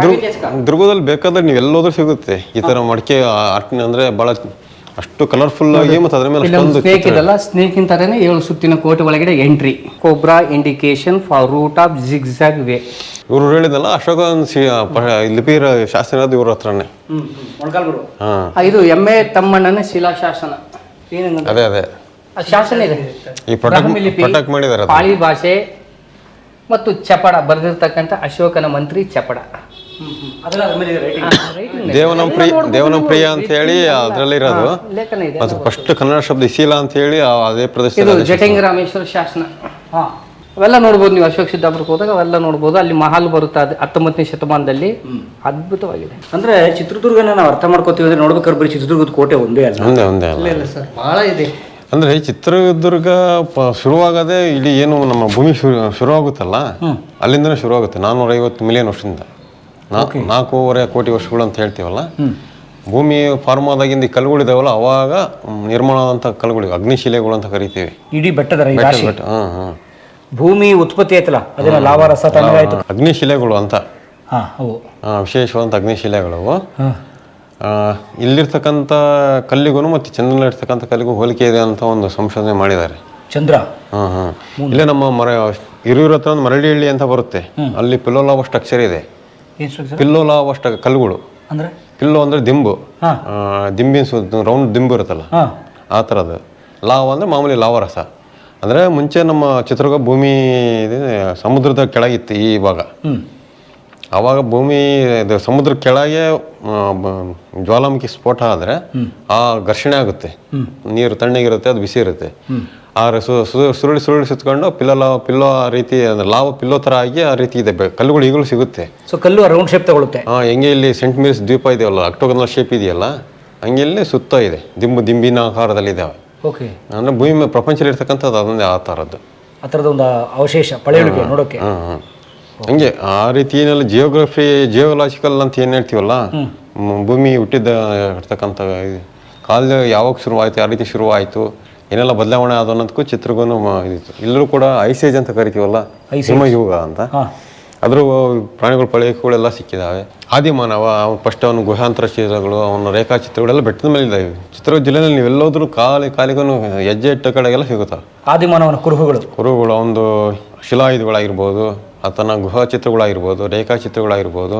ದುರ್ಗ ದುರ್ಗದಲ್ಲಿ ಬೇಕಾದ್ರೆ ನೀವು ಎಲ್ಲೋದ್ರೂ ಸಿಗುತ್ತೆ. ಈ ಥರ ಮಡಿಕೆ ಆರ್ಟ್ ಅಂದರೆ ಭಾಳ ಅಷ್ಟು ಕಲರ್ಫುಲ್ ಆಗಿ ಮತ್ತೆ ಅದರ ಮೇಲೆ ಇಲ್ಲೊಂದು ಸ್ನೇಕ್ ಇದೆಲ್ಲ ಸ್ನೇಕ್ ಇಂತಾರೇನೆ ಏಳು ಸುತ್ತಿನ ಕೋಟೆ ಒಳಗಡೆ entry cobra indication for route of zigzag way ಇವರು ಹೇಳಿದಲ್ಲ ಅಶೋಕ ಲಿಪಿರ ಶಾಸನ ಇರೋದು ಇವ್ರ ಹತ್ರನೇ. ಹಾಂ. ಇದು ಎಮ್ಮೆ ತಮ್ಮಣ್ಣನ ಶಿಲಾ ಶಾಸನ. ಅದೇ ಅದೇ. ಶಾಸನ ಇದೆ. ಈ ಪಟಕ್ ಮಾಡಿದ್ದಾರೆ ಪಾಳಿ ಭಾಷೆ ಮತ್ತು ಚಪಡ ಬರೆದಿರ್ತಕ್ಕಂಥ ಅಶೋಕನ ಮಂತ್ರಿ ಚಪಡ. ದೇವನಂ ಪ್ರಿಯ ದೇವನಂ ಪ್ರಿಯ ಅಂತ ಹೇಳಿ ಅದರಲ್ಲಿ ಇರೋದು. ಲೇಖನ ಇದೆ. ಮತ್ತು ಫಸ್ಟ್ ಕನ್ನಡ ಶಬ್ದ ಶೀಲಾ ಅಂತ ಹೇಳಿ ಅದೇ ಇದು ಪ್ರದೇಶದಲ್ಲಿ ಜಟಂಗ ರಾಮೇಶ್ವರ ಶಾಸನ. ಹಾಂ. ಅವೆಲ್ಲ ನೋಡ್ಬೋದು ನೀವು ಅಶೋಕ್ ಸಿದ್ದಾಪುರಕ್ಕೆ ಹೋದಾಗ ಅವೆಲ್ಲ ನೋಡ್ಬೋದು. ಅಲ್ಲಿ ಮಹಲ್ ಬರುತ್ತೆ ಅದು ಹತ್ತೊಂಬತ್ತನೇ ಶತಮಾನದಲ್ಲಿ. ಅದ್ಭುತವಾಗಿದೆ. ಅಂದ್ರೆ ಚಿತ್ರದುರ್ಗನ ನಾವು ಅರ್ಥ ಮಾಡ್ಕೋತೀವಿ ಅಂದ್ರೆ ನೋಡ್ಬೇಕಾದ್ರೆ ಬರೀ ಚಿತ್ರದುರ್ಗದ ಕೋಟೆ ಒಂದೇ ಅಲ್ಲ. ಒಂದೇ ಒಂದೇ ಅಲ್ಲ. ಇಲ್ಲ ಸರ್ ಬಹಳ ಇದೆ. ಅಂದ್ರೆ ಚಿತ್ರದುರ್ಗ ಪ- ಶುರುವಾಗದೆ ಇಡೀ ಏನು ನಮ್ಮ ಭೂಮಿ ಶುರು ಶುರುವಾಗುತ್ತಲ್ಲ? ಅಲ್ಲಿಂದನೇ ಶುರುವಾಗುತ್ತೆ. ನಾನ್ನೂರ ಐವತ್ತು ಮಿಲಿಯನ್ ವರ್ಷದಿಂದ. ನಾಲ್ಕೂವರೆ ಕೋಟಿ ವರ್ಷಗಳು ಅಂತ ಹೇಳ್ತೀವಲ್ಲ? ಭೂಮಿ ಫಾರ್ಮ್ ಆದಾಗಿಂದ ಕಲ್ಲುಗಳಿದಾವಲ್ಲ ಅವಾಗ ನಿರ್ಮಾಣ ಆದಂತ ಕಲ್ಲುಗಳು ಅಗ್ನಿಶಿಲೆಗಳು ಅಂತ ಕರಿತೀವಿ. ಇಡೀ ಬೆಟ್ಟದ ರಾಶಿ. ಬೆಟ್ಟ ಹಾಂ ಹಾಂ. ಭೂಮಿ ಉತ್ಪತ್ತಿ ಆಯ್ತಲ್ಲ ಅದನ್ನ ಲಾವಾರಸ ತಣ್ಣಗಾಯ್ತು ಅಗ್ನಿಶಿಲೆಗಳು ಅಂತ. ಹಾ ಅವು ಆ, ವಿಶೇಷವಾದಂಥ ಅಗ್ನಿಶಿಲೆಗಳು ಅವು. ಆ, ಇಲ್ಲಿರ್ತಕ್ಕಂಥ ಕಲ್ಲಿಗೂ ಮತ್ತು ಚಂದ್ರನಲ್ಲಿ ಇರ್ತಕ್ಕಂಥ ಕಲ್ಲಿಗೂ ಹೋಲಿಕೆ ಇದೆ ಅಂತ ಒಂದು ಸಂಶೋಧನೆ ಮಾಡಿದ್ದಾರೆ. ಚಂದ್ರ. ಹಾಂ ಹಾಂ. ಇಲ್ಲೇ ನಮ್ಮ ಮರ ಹಿರಿಯೂರ ಹತ್ರ ಒಂದು ಮರಳಿಹಳ್ಳಿ ಅಂತ ಬರುತ್ತೆ. ಅಲ್ಲಿ ಪಿಲ್ಲೋಲಾವ ಸ್ಟ್ರಕ್ಚರ್ ಇದೆ. ಏನ್ ಸ್ಟ್ರಕ್ಚರ್ ಅಷ್ಟ ಕಲ್ಲುಗಳು. ಅಂದ್ರೆ? ಪಿಲ್ಲೋ ಅಂದ್ರೆ ದಿಂಬು. ದಿಂಬಿನ ಸುತ್ತ ರೌಂಡ್ ದಿಂಬು ಇರುತ್ತಲ್ಲ? ಆ ಥರದ್ದು ಲಾವ ಅಂದರೆ ಮಾಮೂಲಿ ಲಾವ ರಸ. ಅಂದರೆ ಮುಂಚೆ ನಮ್ಮ ಚಿತ್ರದುರ್ಗ ಭೂಮಿ ಇದೆ, ಸಮುದ್ರದ ಕೆಳಗಿತ್ತು ಈ ಭಾಗ. ಅವಾಗ ಆವಾಗ ಭೂಮಿ ಇದು ಸಮುದ್ರ ಕೆಳಗೆ ಜ್ವಾಲಾಮುಖಿ ಸ್ಫೋಟ ಆದರೆ ಆ ಘರ್ಷಣೆ ಆಗುತ್ತೆ. ನೀರು ತಣ್ಣಗಿರುತ್ತೆ ಅದು ಬಿಸಿ ಇರುತ್ತೆ. ಆ ಸು- ಸುರುಳಿ ಸುರುಳಿ ಸುತ್ತಕೊಂಡು ಪಿಲ್ಲೋ ಲಾವ್ ಪಿಲ್ಲೋ ಆ ರೀತಿ ಅಂದ್ರೆ ಲಾವ ಪಿಲ್ಲೋ ಥರ ಆಗಿ ಆ ರೀತಿ ಇದೆ. ಬೆ- ಕಲ್ಲುಗಳು ಈಗಲೂ ಸಿಗುತ್ತೆ. ಸೊ ಕಲ್ಲು ರೌಂಡ್ ಶೇಪ್ ತಗೊಳುತ್ತೆ. ಆ, ಹೆಂಗೆ ಇಲ್ಲಿ ಸೆಂಟ್ ಮೀರ್ಸ್ ದ್ವೀಪ ಇದೆಯಲ್ಲ ಅಕ್ಟೋಗನಲ್ ಶೇಪ್ ಇದೆಯಲ್ಲ ಹಂಗೆ ಇಲ್ಲಿ ಸುತ್ತ ಇದೆ. ದಿಂಬು ದಿಂಬಿನ ಆಕಾರದಲ್ಲಿ ಇದಾವೆ. ಓಕೆ ಅಂದರೆ ಭೂಮಿ ಮೇಲೆ ಪ್ರಪಂಚದಲ್ಲಿ ಇರ್ತಕ್ಕಂಥದ್ದು ಅದೊಂದೇ ಆ ಥರದ್ದು. ಆ ಥರದ ಒಂದು ಅವಶೇಷ ಪಳೆಯುಳಿಕೆ ನೋಡೋಕೆ. ಹಾಂ ಹಾಂ. ಹಂಗೆ ಆ ರೀತಿ ಏನೆಲ್ಲ ಜಿಯೋಗ್ರಫಿ ಜಿಯೋಲಾಜಿಕಲ್ ಅಂತ ಏನು ಹೇಳ್ತೀವಲ್ಲ ಮ್, ಭೂಮಿ ಹುಟ್ಟಿದ ಇರ್ತಕ್ಕಂಥ ಕಾಲ ಯಾವಾಗ ಶುರುವಾಯಿತು ಯಾವ ರೀತಿ ಶುರುವಾಯಿತು ಏನೆಲ್ಲ ಬದಲಾವಣೆ ಆದ ಅನ್ನೋದಕ್ಕೂ ಚಿತ್ರಗೂ ಇದಿತ್ತು. ಎಲ್ಲರೂ ಕೂಡ ಐಸೇಜ್ ಅಂತ ಕರಿತೀವಲ್ಲ? ಹಿಮಯುಗ ಅಂತ. ಅದ್ರ ಪ್ರಾಣಿಗಳ ಪಳೆಯಗಳೆಲ್ಲ ಸಿಕ್ಕಿದಾವೆ. ಆದಿಮಾನವ ಫಸ್ಟ್ ಅವನು ಗುಹಾಂತರ ಚಿತ್ರಗಳು ಅವನ ರೇಖಾಚಿತ್ರಗಳೆಲ್ಲ ಬೆಟ್ಟದ ಮೇಲೆ ಇದ್ದಾವೆ ಚಿತ್ರದುರ್ಗ ಜಿಲ್ಲೆಯಲ್ಲಿ ನೀವೆಲ್ಲೋದ್ರೂ ಕಾಲಿ ಕಾಲಿಗೂ ಹೆಜ್ಜೆ ಇಟ್ಟ ಕಡೆಗೆಲ್ಲ ಸಿಗುತ್ತವೆ ಆದಿಮಾನವನ ಕುರುಹುಗಳು. ಕುರುಹುಗಳು ಒಂದು ಶಿಲಾಯುಧಗಳಾಗಿರ್ಬೋದು ಆತನ ಗುಹಾ ಚಿತ್ರಗಳಾಗಿರ್ಬೋದು ರೇಖಾಚಿತ್ರಗಳಾಗಿರ್ಬೋದು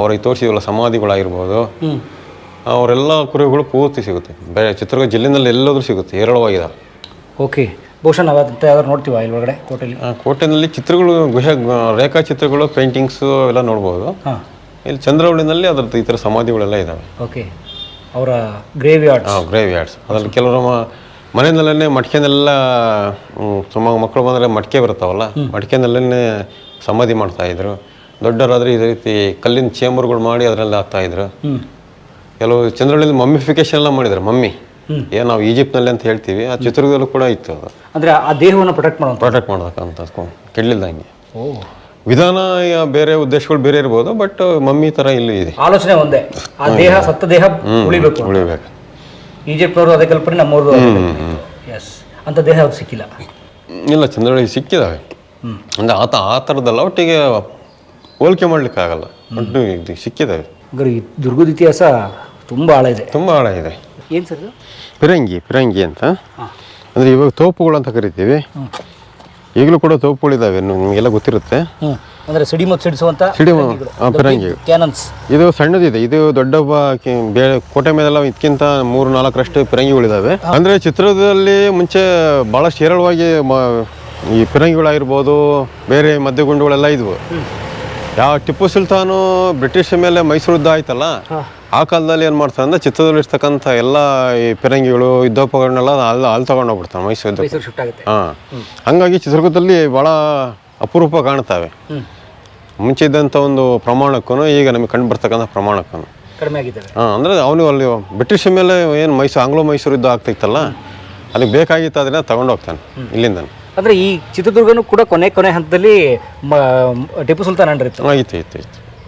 ಅವರಿಗೆ ತೋರಿಸಿದ ಸಮಾಧಿಗಳಾಗಿರ್ಬೋದು. ಅವರೆಲ್ಲ ಕುರುಹುಗಳು ಪೂರ್ತಿ ಸಿಗುತ್ತೆ. ಬೇರೆ ಚಿತ್ರದುರ್ಗ ಜಿಲ್ಲೆನಲ್ಲಿ ಎಲ್ಲಾದರೂ ಸಿಗುತ್ತೆ ಹೇರಳವಾಗಿದೆ. ಓಕೆ. ಬಹುಶಃ ನಾವು ಅದಂತ ಯಾವ್ದಾದ್ರು ನೋಡ್ತೀವ ಇಲ್ಲಿ ಒಳಗಡೆ ಕೋಟೆಲಿ? ಆ, ಕೋಟೆನಲ್ಲಿ ಚಿತ್ರಗಳು ಗುಹೆ ರೇಖಾಚಿತ್ರಗಳು ಪೇಂಟಿಂಗ್ಸು ಎಲ್ಲ ನೋಡ್ಬೋದು. ಹಾಂ. ಇಲ್ಲಿ ಚಂದ್ರವಳ್ಳಿನಲ್ಲಿ ಅದರದ್ದು ಈ ಥರ ಸಮಾಧಿಗಳೆಲ್ಲ ಇದ್ದಾವೆ ಓಕೆ. ಅವರ ಗ್ರೇವ್ ಹಾಂ ಗ್ರೇವ್ ಯಾರ್ಡ್ಸ್ ಅದರಲ್ಲಿ ಕೆಲವರು ಮನೆಯಲ್ಲೇ ಮಡಿಕೆನೆಲ್ಲ ಸುಮಾರು ಮಕ್ಕಳು ಬಂದರೆ ಮಡಿಕೆ ಬರ್ತಾವಲ್ಲ ಮಡಿಕೆನಲ್ಲೇ ಸಮಾಧಿ ಮಾಡ್ತಾ ಇದ್ರು. ದೊಡ್ಡವರಾದ್ರೆ ಇದೇ ರೀತಿ ಕಲ್ಲಿನ ಚೇಂಬರ್ಗಳು ಮಾಡಿ ಅದರಲ್ಲಿ ಹಾಕ್ತಾ ಇದ್ರು. ಕೆಲವು ಚಂದ್ರಹಳ್ಳಿ ಮಮ್ಮಿಫಿಕೇಶನ್ ಎಲ್ಲ ಮಾಡಿದ್ರು ಮಮ್ಮಿ. ಏನು ನಾವು ಈಜಿಪ್ಟ್ನಲ್ಲಿ ಅಂತ ಹೇಳ್ತೀವಿ ಆ ಚಿತ್ರದಲ್ಲೂ ಕೂಡ ಇತ್ತು ಅದು. ಅಂದರೆ ಆ ದೇಹವನ್ನು ಪ್ರೊಟೆಕ್ಟ್ ಮಾಡೋ ಪ್ರೊಟೆಕ್ಟ್ ಮಾಡೋದಕ್ಕಂತ ಕೆಡಲಿಲ್ದಂಗೆ ಓ. ವಿಧಾನ ಬೇರೆ ಉದ್ದೇಶಗಳು ಬೇರೆ ಇರ್ಬೋದು ಬಟ್ ಮಮ್ಮಿ ಥರ ಇಲ್ಲಿ ಇದೆ. ಆಲೋಚನೆ ಒಂದೇ. ಆ ದೇಹ ಸತ್ತ ದೇಹ ಉಳಿಬೇಕು. ಉಳಿಬೇಕು. ಈಜಿಪ್ಟ್ನವರು ಅದೇ ಕಲ್ಪನೆ ನಮ್ಮವ್ರದ್ದು ಎಸ್ ಅಂತ ದೇಹ ಅವ್ರು ಸಿಕ್ಕಿಲ್ಲ. ಇಲ್ಲ ಚಂದ್ರಹಳ್ಳಿ ಸಿಕ್ಕಿದಾವೆ. ಅಂದ್ರೆ ಆತ ಆ ಥರದ್ದಲ್ಲ ಒಟ್ಟಿಗೆ ಹೋಲಿಕೆ ಮಾಡ್ಲಿಕ್ಕೆ ಆಗಲ್ಲ ಒಟ್ಟು ಸಿಕ್ಕಿದಾವೆ. ಹಾಗಾದ್ರೆ ಈ ದುರ್ಗದ ಇತಿಹಾಸ ತುಂಬ ಆಳ ಇದೆ. ತುಂಬ ಆಳ ಇದೆ. ಏನು ಸರ್ ಇದು? ಪಿರಂಗಿ ಪಿರಂಗಿ ಅಂತ. ಅಂದ್ರೆ ಇವಾಗ ತೋಪುಗಳು ಅಂತ ಕರಿತೀವಿ. ಈಗಲೂ ಕೂಡ ತೋಪುಗಳಿದ್ದಾವೆ ನಿಮಗೆಲ್ಲ ಗೊತ್ತಿರುತ್ತೆ. ಅಂದರೆ ಸಿಡಿಮದ್ದು ಸಿಡಿಸುವಂಥ ಸಿಡಿಮ ಪಿರಂಗಿ ಕ್ಯಾನನ್ಸ್. ಇದು ಸಣ್ಣದಿದೆ ಇದು ದೊಡ್ಡ ಬೇರೆ ಕೋಟೆ ಮೇಲೆಲ್ಲ ಇದಕ್ಕಿಂತ ಮೂರು ನಾಲ್ಕರಷ್ಟು ಪಿರಂಗಿಗಳಿದಾವೆ ಅಂದ್ರೆ ಚಿತ್ರದಲ್ಲಿ ಮುಂಚೆ ಭಾಳಷ್ಟು ಹೇರಳವಾಗಿ ಈ ಪಿರಂಗಿಗಳಾಗಿರ್ಬೋದು ಬೇರೆ ಮದ್ಯಗುಂಡುಗಳೆಲ್ಲ ಇದ್ವು. ಯಾವ ಟಿಪ್ಪು ಸುಲ್ತಾನು ಬ್ರಿಟಿಷ್ ಮೇಲೆ ಮೈಸೂರು ಯುದ್ಧ ಆಯ್ತಲ್ಲ ಆ ಕಾಲದಲ್ಲಿ ಏನು ಮಾಡ್ತಾರೆ ಅಂದ್ರೆ ಚಿತ್ರದಲ್ಲಿ ಇರ್ತಕ್ಕಂಥ ಎಲ್ಲ ಈ ಪಿರಂಗಿಗಳು ಯುದ್ಧೋಪಕರಣೆಲ್ಲ ಅಲ್ಲಿ ಅಲ್ಲಿ ತಗೊಂಡು ಹೋಗ್ಬಿಡ್ತಾನೆ ಮೈಸೂರು ಹಾ. ಹಂಗಾಗಿ ಚಿತ್ರದುರ್ಗದಲ್ಲಿ ಭಾಳ ಅಪರೂಪ ಕಾಣ್ತಾವೆ. ಮುಂಚೆ ಇದ್ದಂಥ ಒಂದು ಪ್ರಮಾಣಕ್ಕೂ ಈಗ ನಮಗೆ ಕಂಡು ಬರ್ತಕ್ಕಂಥ ಪ್ರಮಾಣಕ್ಕೂ ಕಡಿಮೆ ಆಗಿದ್ದಾವೆ. ಹಾಂ ಅಂದರೆ ಅವನು ಅಲ್ಲಿ ಬ್ರಿಟಿಷ್ ಮೇಲೆ ಏನು ಮೈಸೂರು ಆಂಗ್ಲೋ ಮೈಸೂರು ಯುದ್ಧ ಆಗ್ತಿತ್ತಲ್ಲ ಅಲ್ಲಿ ಬೇಕಾಗಿತ್ತು ಅದನ್ನ ತಗೊಂಡು ಹೋಗ್ತಾನೆ ಇಲ್ಲಿಂದ ಅಂದರೆ ಈ ಚಿತ್ರದುರ್ಗನೂ ಕೂಡ ಕೊನೆ ಕೊನೆ ಹಂತದಲ್ಲಿ ಟಿಪ್ಪು ಸುಲ್ತಾನ್ ಅಂಡರ್ ಇತ್ತು.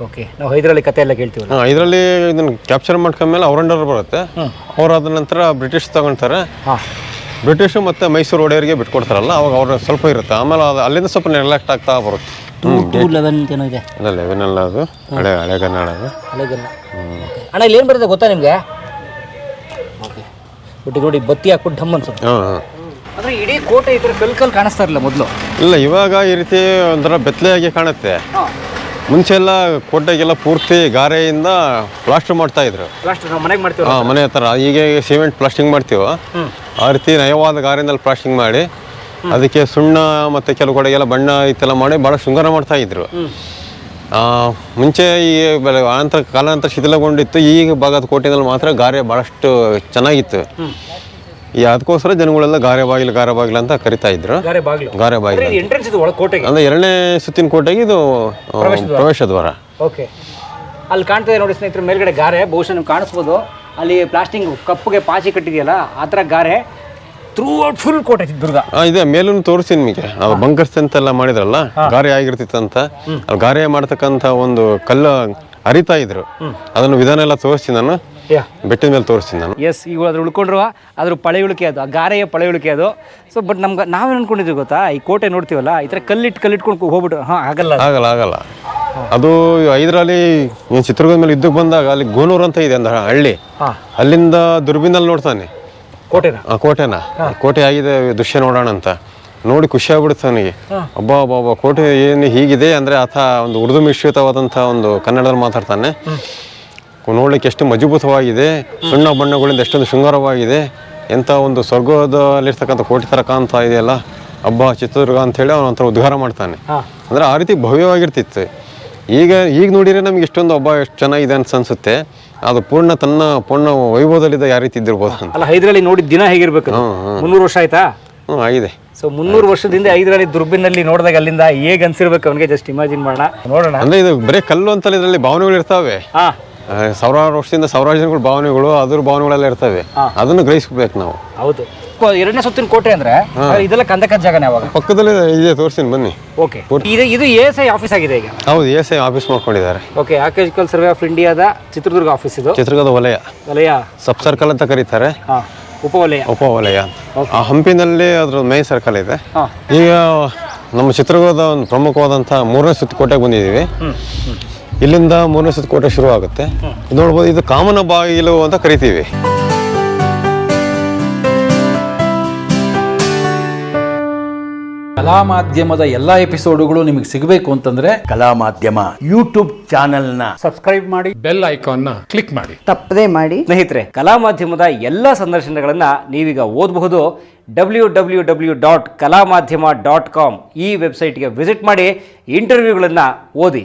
ಓಕೆ ನಾವು ಹೈದರಾಲಿ ಕತೆ ಎಲ್ಲ ಕೇಳ್ತೀವಲ್ಲ? ಹಾಂ ಇದರಲ್ಲಿ ಇದನ್ನು ಕ್ಯಾಪ್ಚರ್ ಮಾಡ್ಕೊಂಡ್ಮೇಲೆ ಅವ್ರ ಅಂಡರ್ ಬರುತ್ತೆ. ಅವ್ರು ಅದ ನಂತರ ಬ್ರಿಟಿಷ್ ತಗೊಳ್ತಾರೆ ಹಾಂ. ಬ್ರಿಟಿಷು ಮತ್ತು ಮೈಸೂರು ಒಡೆಯರಿಗೆ ಬಿಟ್ಕೊಡ್ತಾರಲ್ಲ ಅವಾಗ ಅವ್ರ ಸ್ವಲ್ಪ ಇರುತ್ತೆ. ಆಮೇಲೆ ಅದು ಅಲ್ಲಿಂದ ಸ್ವಲ್ಪ ನೆಗ್ಲೆಕ್ಟ್ ಆಗ್ತಾ ಬರುತ್ತೆ. ಟೂ ಲೆವೆನ್ ಏನೋ ಇದೆ ಇಲ್ಲ ಲೆವೆನ್ ಅಲ್ಲ ಅದು. ಹಳೆ ಹಳೆ ಕನ್ನಡ ಅದು. ಹಳೆಗನ್ನ ಅಣ್ಣ ಇಲ್ಲಿ ಏನು ಬರುತ್ತೆ ಗೊತ್ತಾ ನಿಮಗೆ? ಓಕೆ ಬಿಟ್ಟು ನೋಡಿ ಬತ್ತಿ ಹಾಕ್ಬಿಟ್ಟು ಢಮ್ ಅನ್ಸುತ್ತೆ. ಹಾಂ ಹಾಂ. ಅಂದರೆ ಇಡೀ ಕೋಟೆ ಇದ್ರೆ ಕಲ್ ಕಲ್ ಕಾಣಿಸ್ತಾ ಇರಲಿಲ್ಲ ಮೊದಲು. ಇಲ್ಲ ಇವಾಗ ಈ ರೀತಿ ಒಂಥರ ಬೆತ್ತಲೆಯಾಗಿ ಕಾಣುತ್ತೆ. ಮುಂಚೆ ಎಲ್ಲ ಕೋಟೆಗೆಲ್ಲ ಪೂರ್ತಿ ಗಾರೆಯಿಂದ ಪ್ಲಾಸ್ಟರ್ ಮಾಡ್ತಾ ಇದ್ರು. ಲಾಸ್ಟ್ ನಾವು ಮನೆಗೆ ಮಾಡ್ತೀವಿ ಹಾಂ ಮನೆ ಹತ್ರ. ಈಗ ಸಿಮೆಂಟ್ ಪ್ಲಾಸ್ಟಿಂಗ್ ಮಾಡ್ತೀವೋ? ಆ ರೀತಿ ನಯವಾದ ಗಾರೆಯಿಂದ ಪ್ಲಾಸ್ಟಿಂಗ್ ಮಾಡಿ ಅದಕ್ಕೆ ಸುಣ್ಣ ಮತ್ತು ಕೆಲವು ಕಡೆಗೆಲ್ಲ ಬಣ್ಣ ಇತ್ತೆಲ್ಲ ಮಾಡಿ ಭಾಳ ಶೃಂಗಾರ ಮಾಡ್ತಾ ಇದ್ರು. ಆ, ಮುಂಚೆ ಈ ಆನಂತರ ಕಾಲಾಂತರ ಶಿಥಿಲಗೊಂಡಿತ್ತು. ಈಗ ಭಾಗದ ಕೋಟೆನಲ್ಲಿ ಮಾತ್ರ ಗಾರೆ ಭಾಳಷ್ಟು ಚೆನ್ನಾಗಿತ್ತು. ಈ ಅದಕ್ಕೋಸ್ಕರ ಜನಗಳೆಲ್ಲ ಗಾರೆ ಬಾಗಿಲು ಗಾರೆ ಬಾಗಿಲು ಅಂತ ಕರಿತಾ ಇದ್ರು. ಗಾರೆ ಬಾಗಿಲು. ಗಾರೆ ಬಾಗಿಲು ಎಂಟ್ರೆನ್ಸ್ ಇದು ಒಳಗೆ ಕೋಟೆಗೆ? ಅಂದ್ರೆ ಎರಡನೇ ಸುತ್ತಿನ ಕೋಟೆಗೆ ಇದು ಆ, ಪ್ರವೇಶ ದ್ವಾರ. ಓಕೆ. ಅಲ್ಲಿ ಕಾಣ್ತದೆ ನೋಡಿ ಸ್ನೇಹಿತರೆ ಮೇಲ್ಗಡೆ ಗಾರೆ ಬಹುಶಃ ನೀವು ಕಾಣಿಸ್ಬೋದು. ಅಲ್ಲಿ ಪ್ಲಾಸ್ಟಿಂಗ್ ಕಪ್ಪಗೆ ಪಾಚಿ ಕಟ್ಟಿದೆಯಲ್ಲ ಆ ಥರ ಗಾರೆ ಥ್ರೂ ಔಟ್ ಫುಲ್ ಕೋಟೆ ಆ, ಇದೆ ಮೇಲೂ ತೋರಿಸಿ ನಿಮಗೆ. ಬಂಕರ್ಸ್ ಅಂತೆಲ್ಲ ಮಾಡಿದ್ರಲ್ಲ ಗಾರೆ ಆಗಿರ್ತಿತ್ತಂತ. ಅಲ್ಲಿ ಗಾರೆ ಮಾಡ್ತಕ್ಕಂಥ ಒಂದು ಕಲ್ಲು ಅರಿತಾ ಇದ್ರು. ಅದನ್ನು ವಿಧಾನ ಎಲ್ಲ ತೋರಿಸ್ತೀನಿ ನಾನು. ಬೆಟ್ಟದ ಮೇಲೆ ತೋರಿಸ್ತೀನಿ ನಾನು. ಎಸ್ ಈಗ ಅದ್ರ ಉಳ್ಕೊಂಡ್ರು. ಅದ್ರ ಪಳೆಯುಳಿಕೆ ಅದು ಆ ಗಾರೆಯ ಪಳೆಯುಳಿಕೆ ಅದು. ಸೊ ಬಟ್ ನಮ್ಗೆ ನಾವೇನು ಅನ್ಕೊಂಡಿದ್ವಿ ಗೊತ್ತಾ? ಈ ಕೋಟೆ ನೋಡ್ತೀವಲ್ಲ ಈ ಥರ ಕಲ್ಲಿಟ್ಟು ಕಲ್ಲಿಟ್ಕೊಂಡು ಹೋಗ್ಬಿಟ್ಟು ಹಾಂ ಆಗಲ್ಲ ಆಗಲ್ಲ ಆಗಲ್ಲ. ಅದು ಐದರಲ್ಲಿ ನೀನು ಚಿತ್ರದುರ್ಗದ ಮೇಲೆ ಇದ್ದಕ್ಕೆ ಬಂದಾಗ ಅಲ್ಲಿ ಗೋನೂರು ಅಂತ ಇದೆ ಅಂದ ಹಳ್ಳಿ. ಅಲ್ಲಿಂದ ದುರ್ಬಿನಲ್ಲಿ ನೋಡ್ತಾನೆ. ಕೋಟೆನ? ಆ ಕೋಟೆನ. ಕೋಟೆ ಆಗಿದೆ ದೃಶ್ಯ ನೋಡೋಣ ಅಂತ. ನೋಡಿ ಖುಷಿ ಆಗ್ಬಿಡುತ್ತೆ ನನಗೆ. ಅಬ್ಬಾ ಅಬ್ಬಾ ಅಬ್ಬಾ ಕೋಟೆ ಏನು ಹೀಗಿದೆ ಅಂದರೆ ಆತ ಒಂದು ಉರ್ದು ಮಿಶ್ರಿತವಾದಂಥ ಒಂದು ಕನ್ನಡದಲ್ಲಿ ಮಾತಾಡ್ತಾನೆ. ನೋಡ್ಲಿಕ್ಕೆ ಎಷ್ಟು ಮಜಬೂತವಾಗಿದೆ. ಸುಣ್ಣ ಬಣ್ಣಗಳಿಂದ ಎಷ್ಟೊಂದು ಶೃಂಗಾರವಾಗಿದೆ. ಎಂಥ ಒಂದು ಸ್ವರ್ಗದಲ್ಲಿರ್ತಕ್ಕಂಥ ಕೋಟಿ ತರ ಕಾಣ್ತಾ ಇದೆಯಲ್ಲ ಹಬ್ಬ ಚಿತ್ರದುರ್ಗ ಅಂತೇಳಿ ಅವನ ಒಂಥರ ಉದ್ಘಾರ ಮಾಡ್ತಾನೆ. ಅಂದರೆ ಆ ರೀತಿ ಭವ್ಯವಾಗಿರ್ತಿತ್ತು. ಈಗ ಈಗ ನೋಡಿದರೆ ನಮ್ಗೆ ಇಷ್ಟೊಂದು ಹಬ್ಬ ಎಷ್ಟು ಚೆನ್ನಾಗಿದೆ ಅಂತ ಅನ್ಸುತ್ತೆ. ಅದು ಪೂರ್ಣ ತನ್ನ ಪೂರ್ಣ ವೈಭವದಲ್ಲಿದ್ದ ಯಾವ ರೀತಿ ಇದ್ದಿರ್ಬೋದು ಅಂತ. ಅಲ್ಲ ಹೈದರಾಲಿ ನೋಡಿದ ದಿನ ಹೇಗಿರ್ಬೇಕು? ಮುನ್ನೂರು ವರ್ಷ ಆಯ್ತಾ? ಹ್ಞೂ ಆಗಿದೆ. ಸೊ ಮುನ್ನೂರು ವರ್ಷದಿಂದ ಐದರಲ್ಲಿ ದುರ್ಬಿನಲ್ಲಿ ನೋಡಿದಾಗ ಅಲ್ಲಿಂದ ಹೇಗೆ ಅನ್ಸಿರ್ಬೇಕು ಅವನಿಗೆ? ಜಸ್ಟ್ ಇಮ್ಯಾಜಿನ್ ಮಾಡೋಣ. ನೋಡೋಣ. ಅಂದ್ರೆ ಇದು ಬರೀ ಕಲ್ಲು ಅಂತ ಇದರಲ್ಲಿ ಭಾವನೆಗಳು ಇರ್ತಾವೆ. ಸಾವಿರಾರು ವರ್ಷದಿಂದ ಸಾವಿರಾರು ಜನಗಳ ಭಾವನೆಗಳು ಅದ್ರ ಭಾವನೆಗಳೆಲ್ಲ ಇರ್ತವೆ. ಅದನ್ನು ಗ್ರಹಿಸ್ಬೇಕು ನಾವು. ಹೌದು. ಎರಡನೇ ಸುತ್ತಿನ ಕೋಟೆ ಅಂದ್ರೆ ಇದೆಲ್ಲ ಕಂದಕದ ಜಾಗನೇ ಯಾವಾಗ ಪಕ್ಕದಲ್ಲಿ ಇದೆ ತೋರಿಸ್ತೀನಿ ಬನ್ನಿ. ಓಕೆ. ಇದು ಇದು ಎ ಎಸ್ ಐ ಆಫೀಸ್ ಆಗಿದೆ ಈಗ? ಹೌದು ಎಸ್ ಐ ಆಫೀಸ್ ಮಾಡ್ಕೊಂಡಿದ್ದಾರೆ. ಓಕೆ ಆರ್ಕಿಯಾಲಜಿಕಲ್ ಸರ್ವೆ ಆಫ್ ಇಂಡಿಯಾದ ಚಿತ್ರದುರ್ಗ ಆಫೀಸ್ ಇದು? ಚಿತ್ರದುರ್ಗದ ವಲಯ. ವಲಯ. ಸಬ್ ಸರ್ಕಲ್ ಅಂತ ಕರೀತಾರೆ. ಉಪವಲಯ ಉಪವಲಯ ಉಪ ವಲಯ ಆ ಹಂಪಿನಲ್ಲಿ ಅದ್ರ ಮೇನ್ ಸರ್ಕಲ್ ಇದೆ. ಈಗ ನಮ್ಮ ಚಿತ್ರದುರ್ಗದ ಒಂದು ಪ್ರಮುಖವಾದಂಥ ಮೂರನೇ ಸುತ್ತು ಕೋಟೆಗೆ ಬಂದಿದ್ದೀವಿ. ಇಲ್ಲಿಂದ ಮೂರನೇ ಕೋಟೆ ಶುರು ಆಗುತ್ತೆ ಇದು ನೋಡ್ಬೋದು ಇದು ಕಾಮನ ಬಾಗಿಲು ಅಂತ ಕರಿತೀವಿ. ಕಲಾ ಮಾಧ್ಯಮದ ಎಲ್ಲಾ ಎಪಿಸೋಡ್ಗಳು ನಿಮಗೆ ಸಿಗಬೇಕು ಅಂತಂದ್ರೆ ಕಲಾ ಮಾಧ್ಯಮ ಯೂಟ್ಯೂಬ್ ಚಾನಲ್ನ ಸಬ್ಸ್ಕ್ರೈಬ್ ಮಾಡಿ. ಬೆಲ್ ಐಕಾನ್ನ ಕ್ಲಿಕ್ ಮಾಡಿ. ತಪ್ಪದೇ ಮಾಡಿ. ಸ್ನೇಹಿತರೆ ಕಲಾ ಮಾಧ್ಯಮದ ಎಲ್ಲಾ ಸಂದರ್ಶನಗಳನ್ನ ನೀವೀಗ ಓದಬಹುದು. ಡಬ್ಲ್ಯೂ ಡಬ್ಲ್ಯೂ ಡಬ್ಲ್ಯೂ ಡಾಟ್ ಕಲಾ ಮಾಧ್ಯಮ ಡಾಟ್ ಕಾಮ್ ಈ ವೆಬ್ಸೈಟ್ಗೆ ವಿಸಿಟ್ ಮಾಡಿ ಇಂಟರ್ವ್ಯೂಗಳನ್ನು ಓದಿ.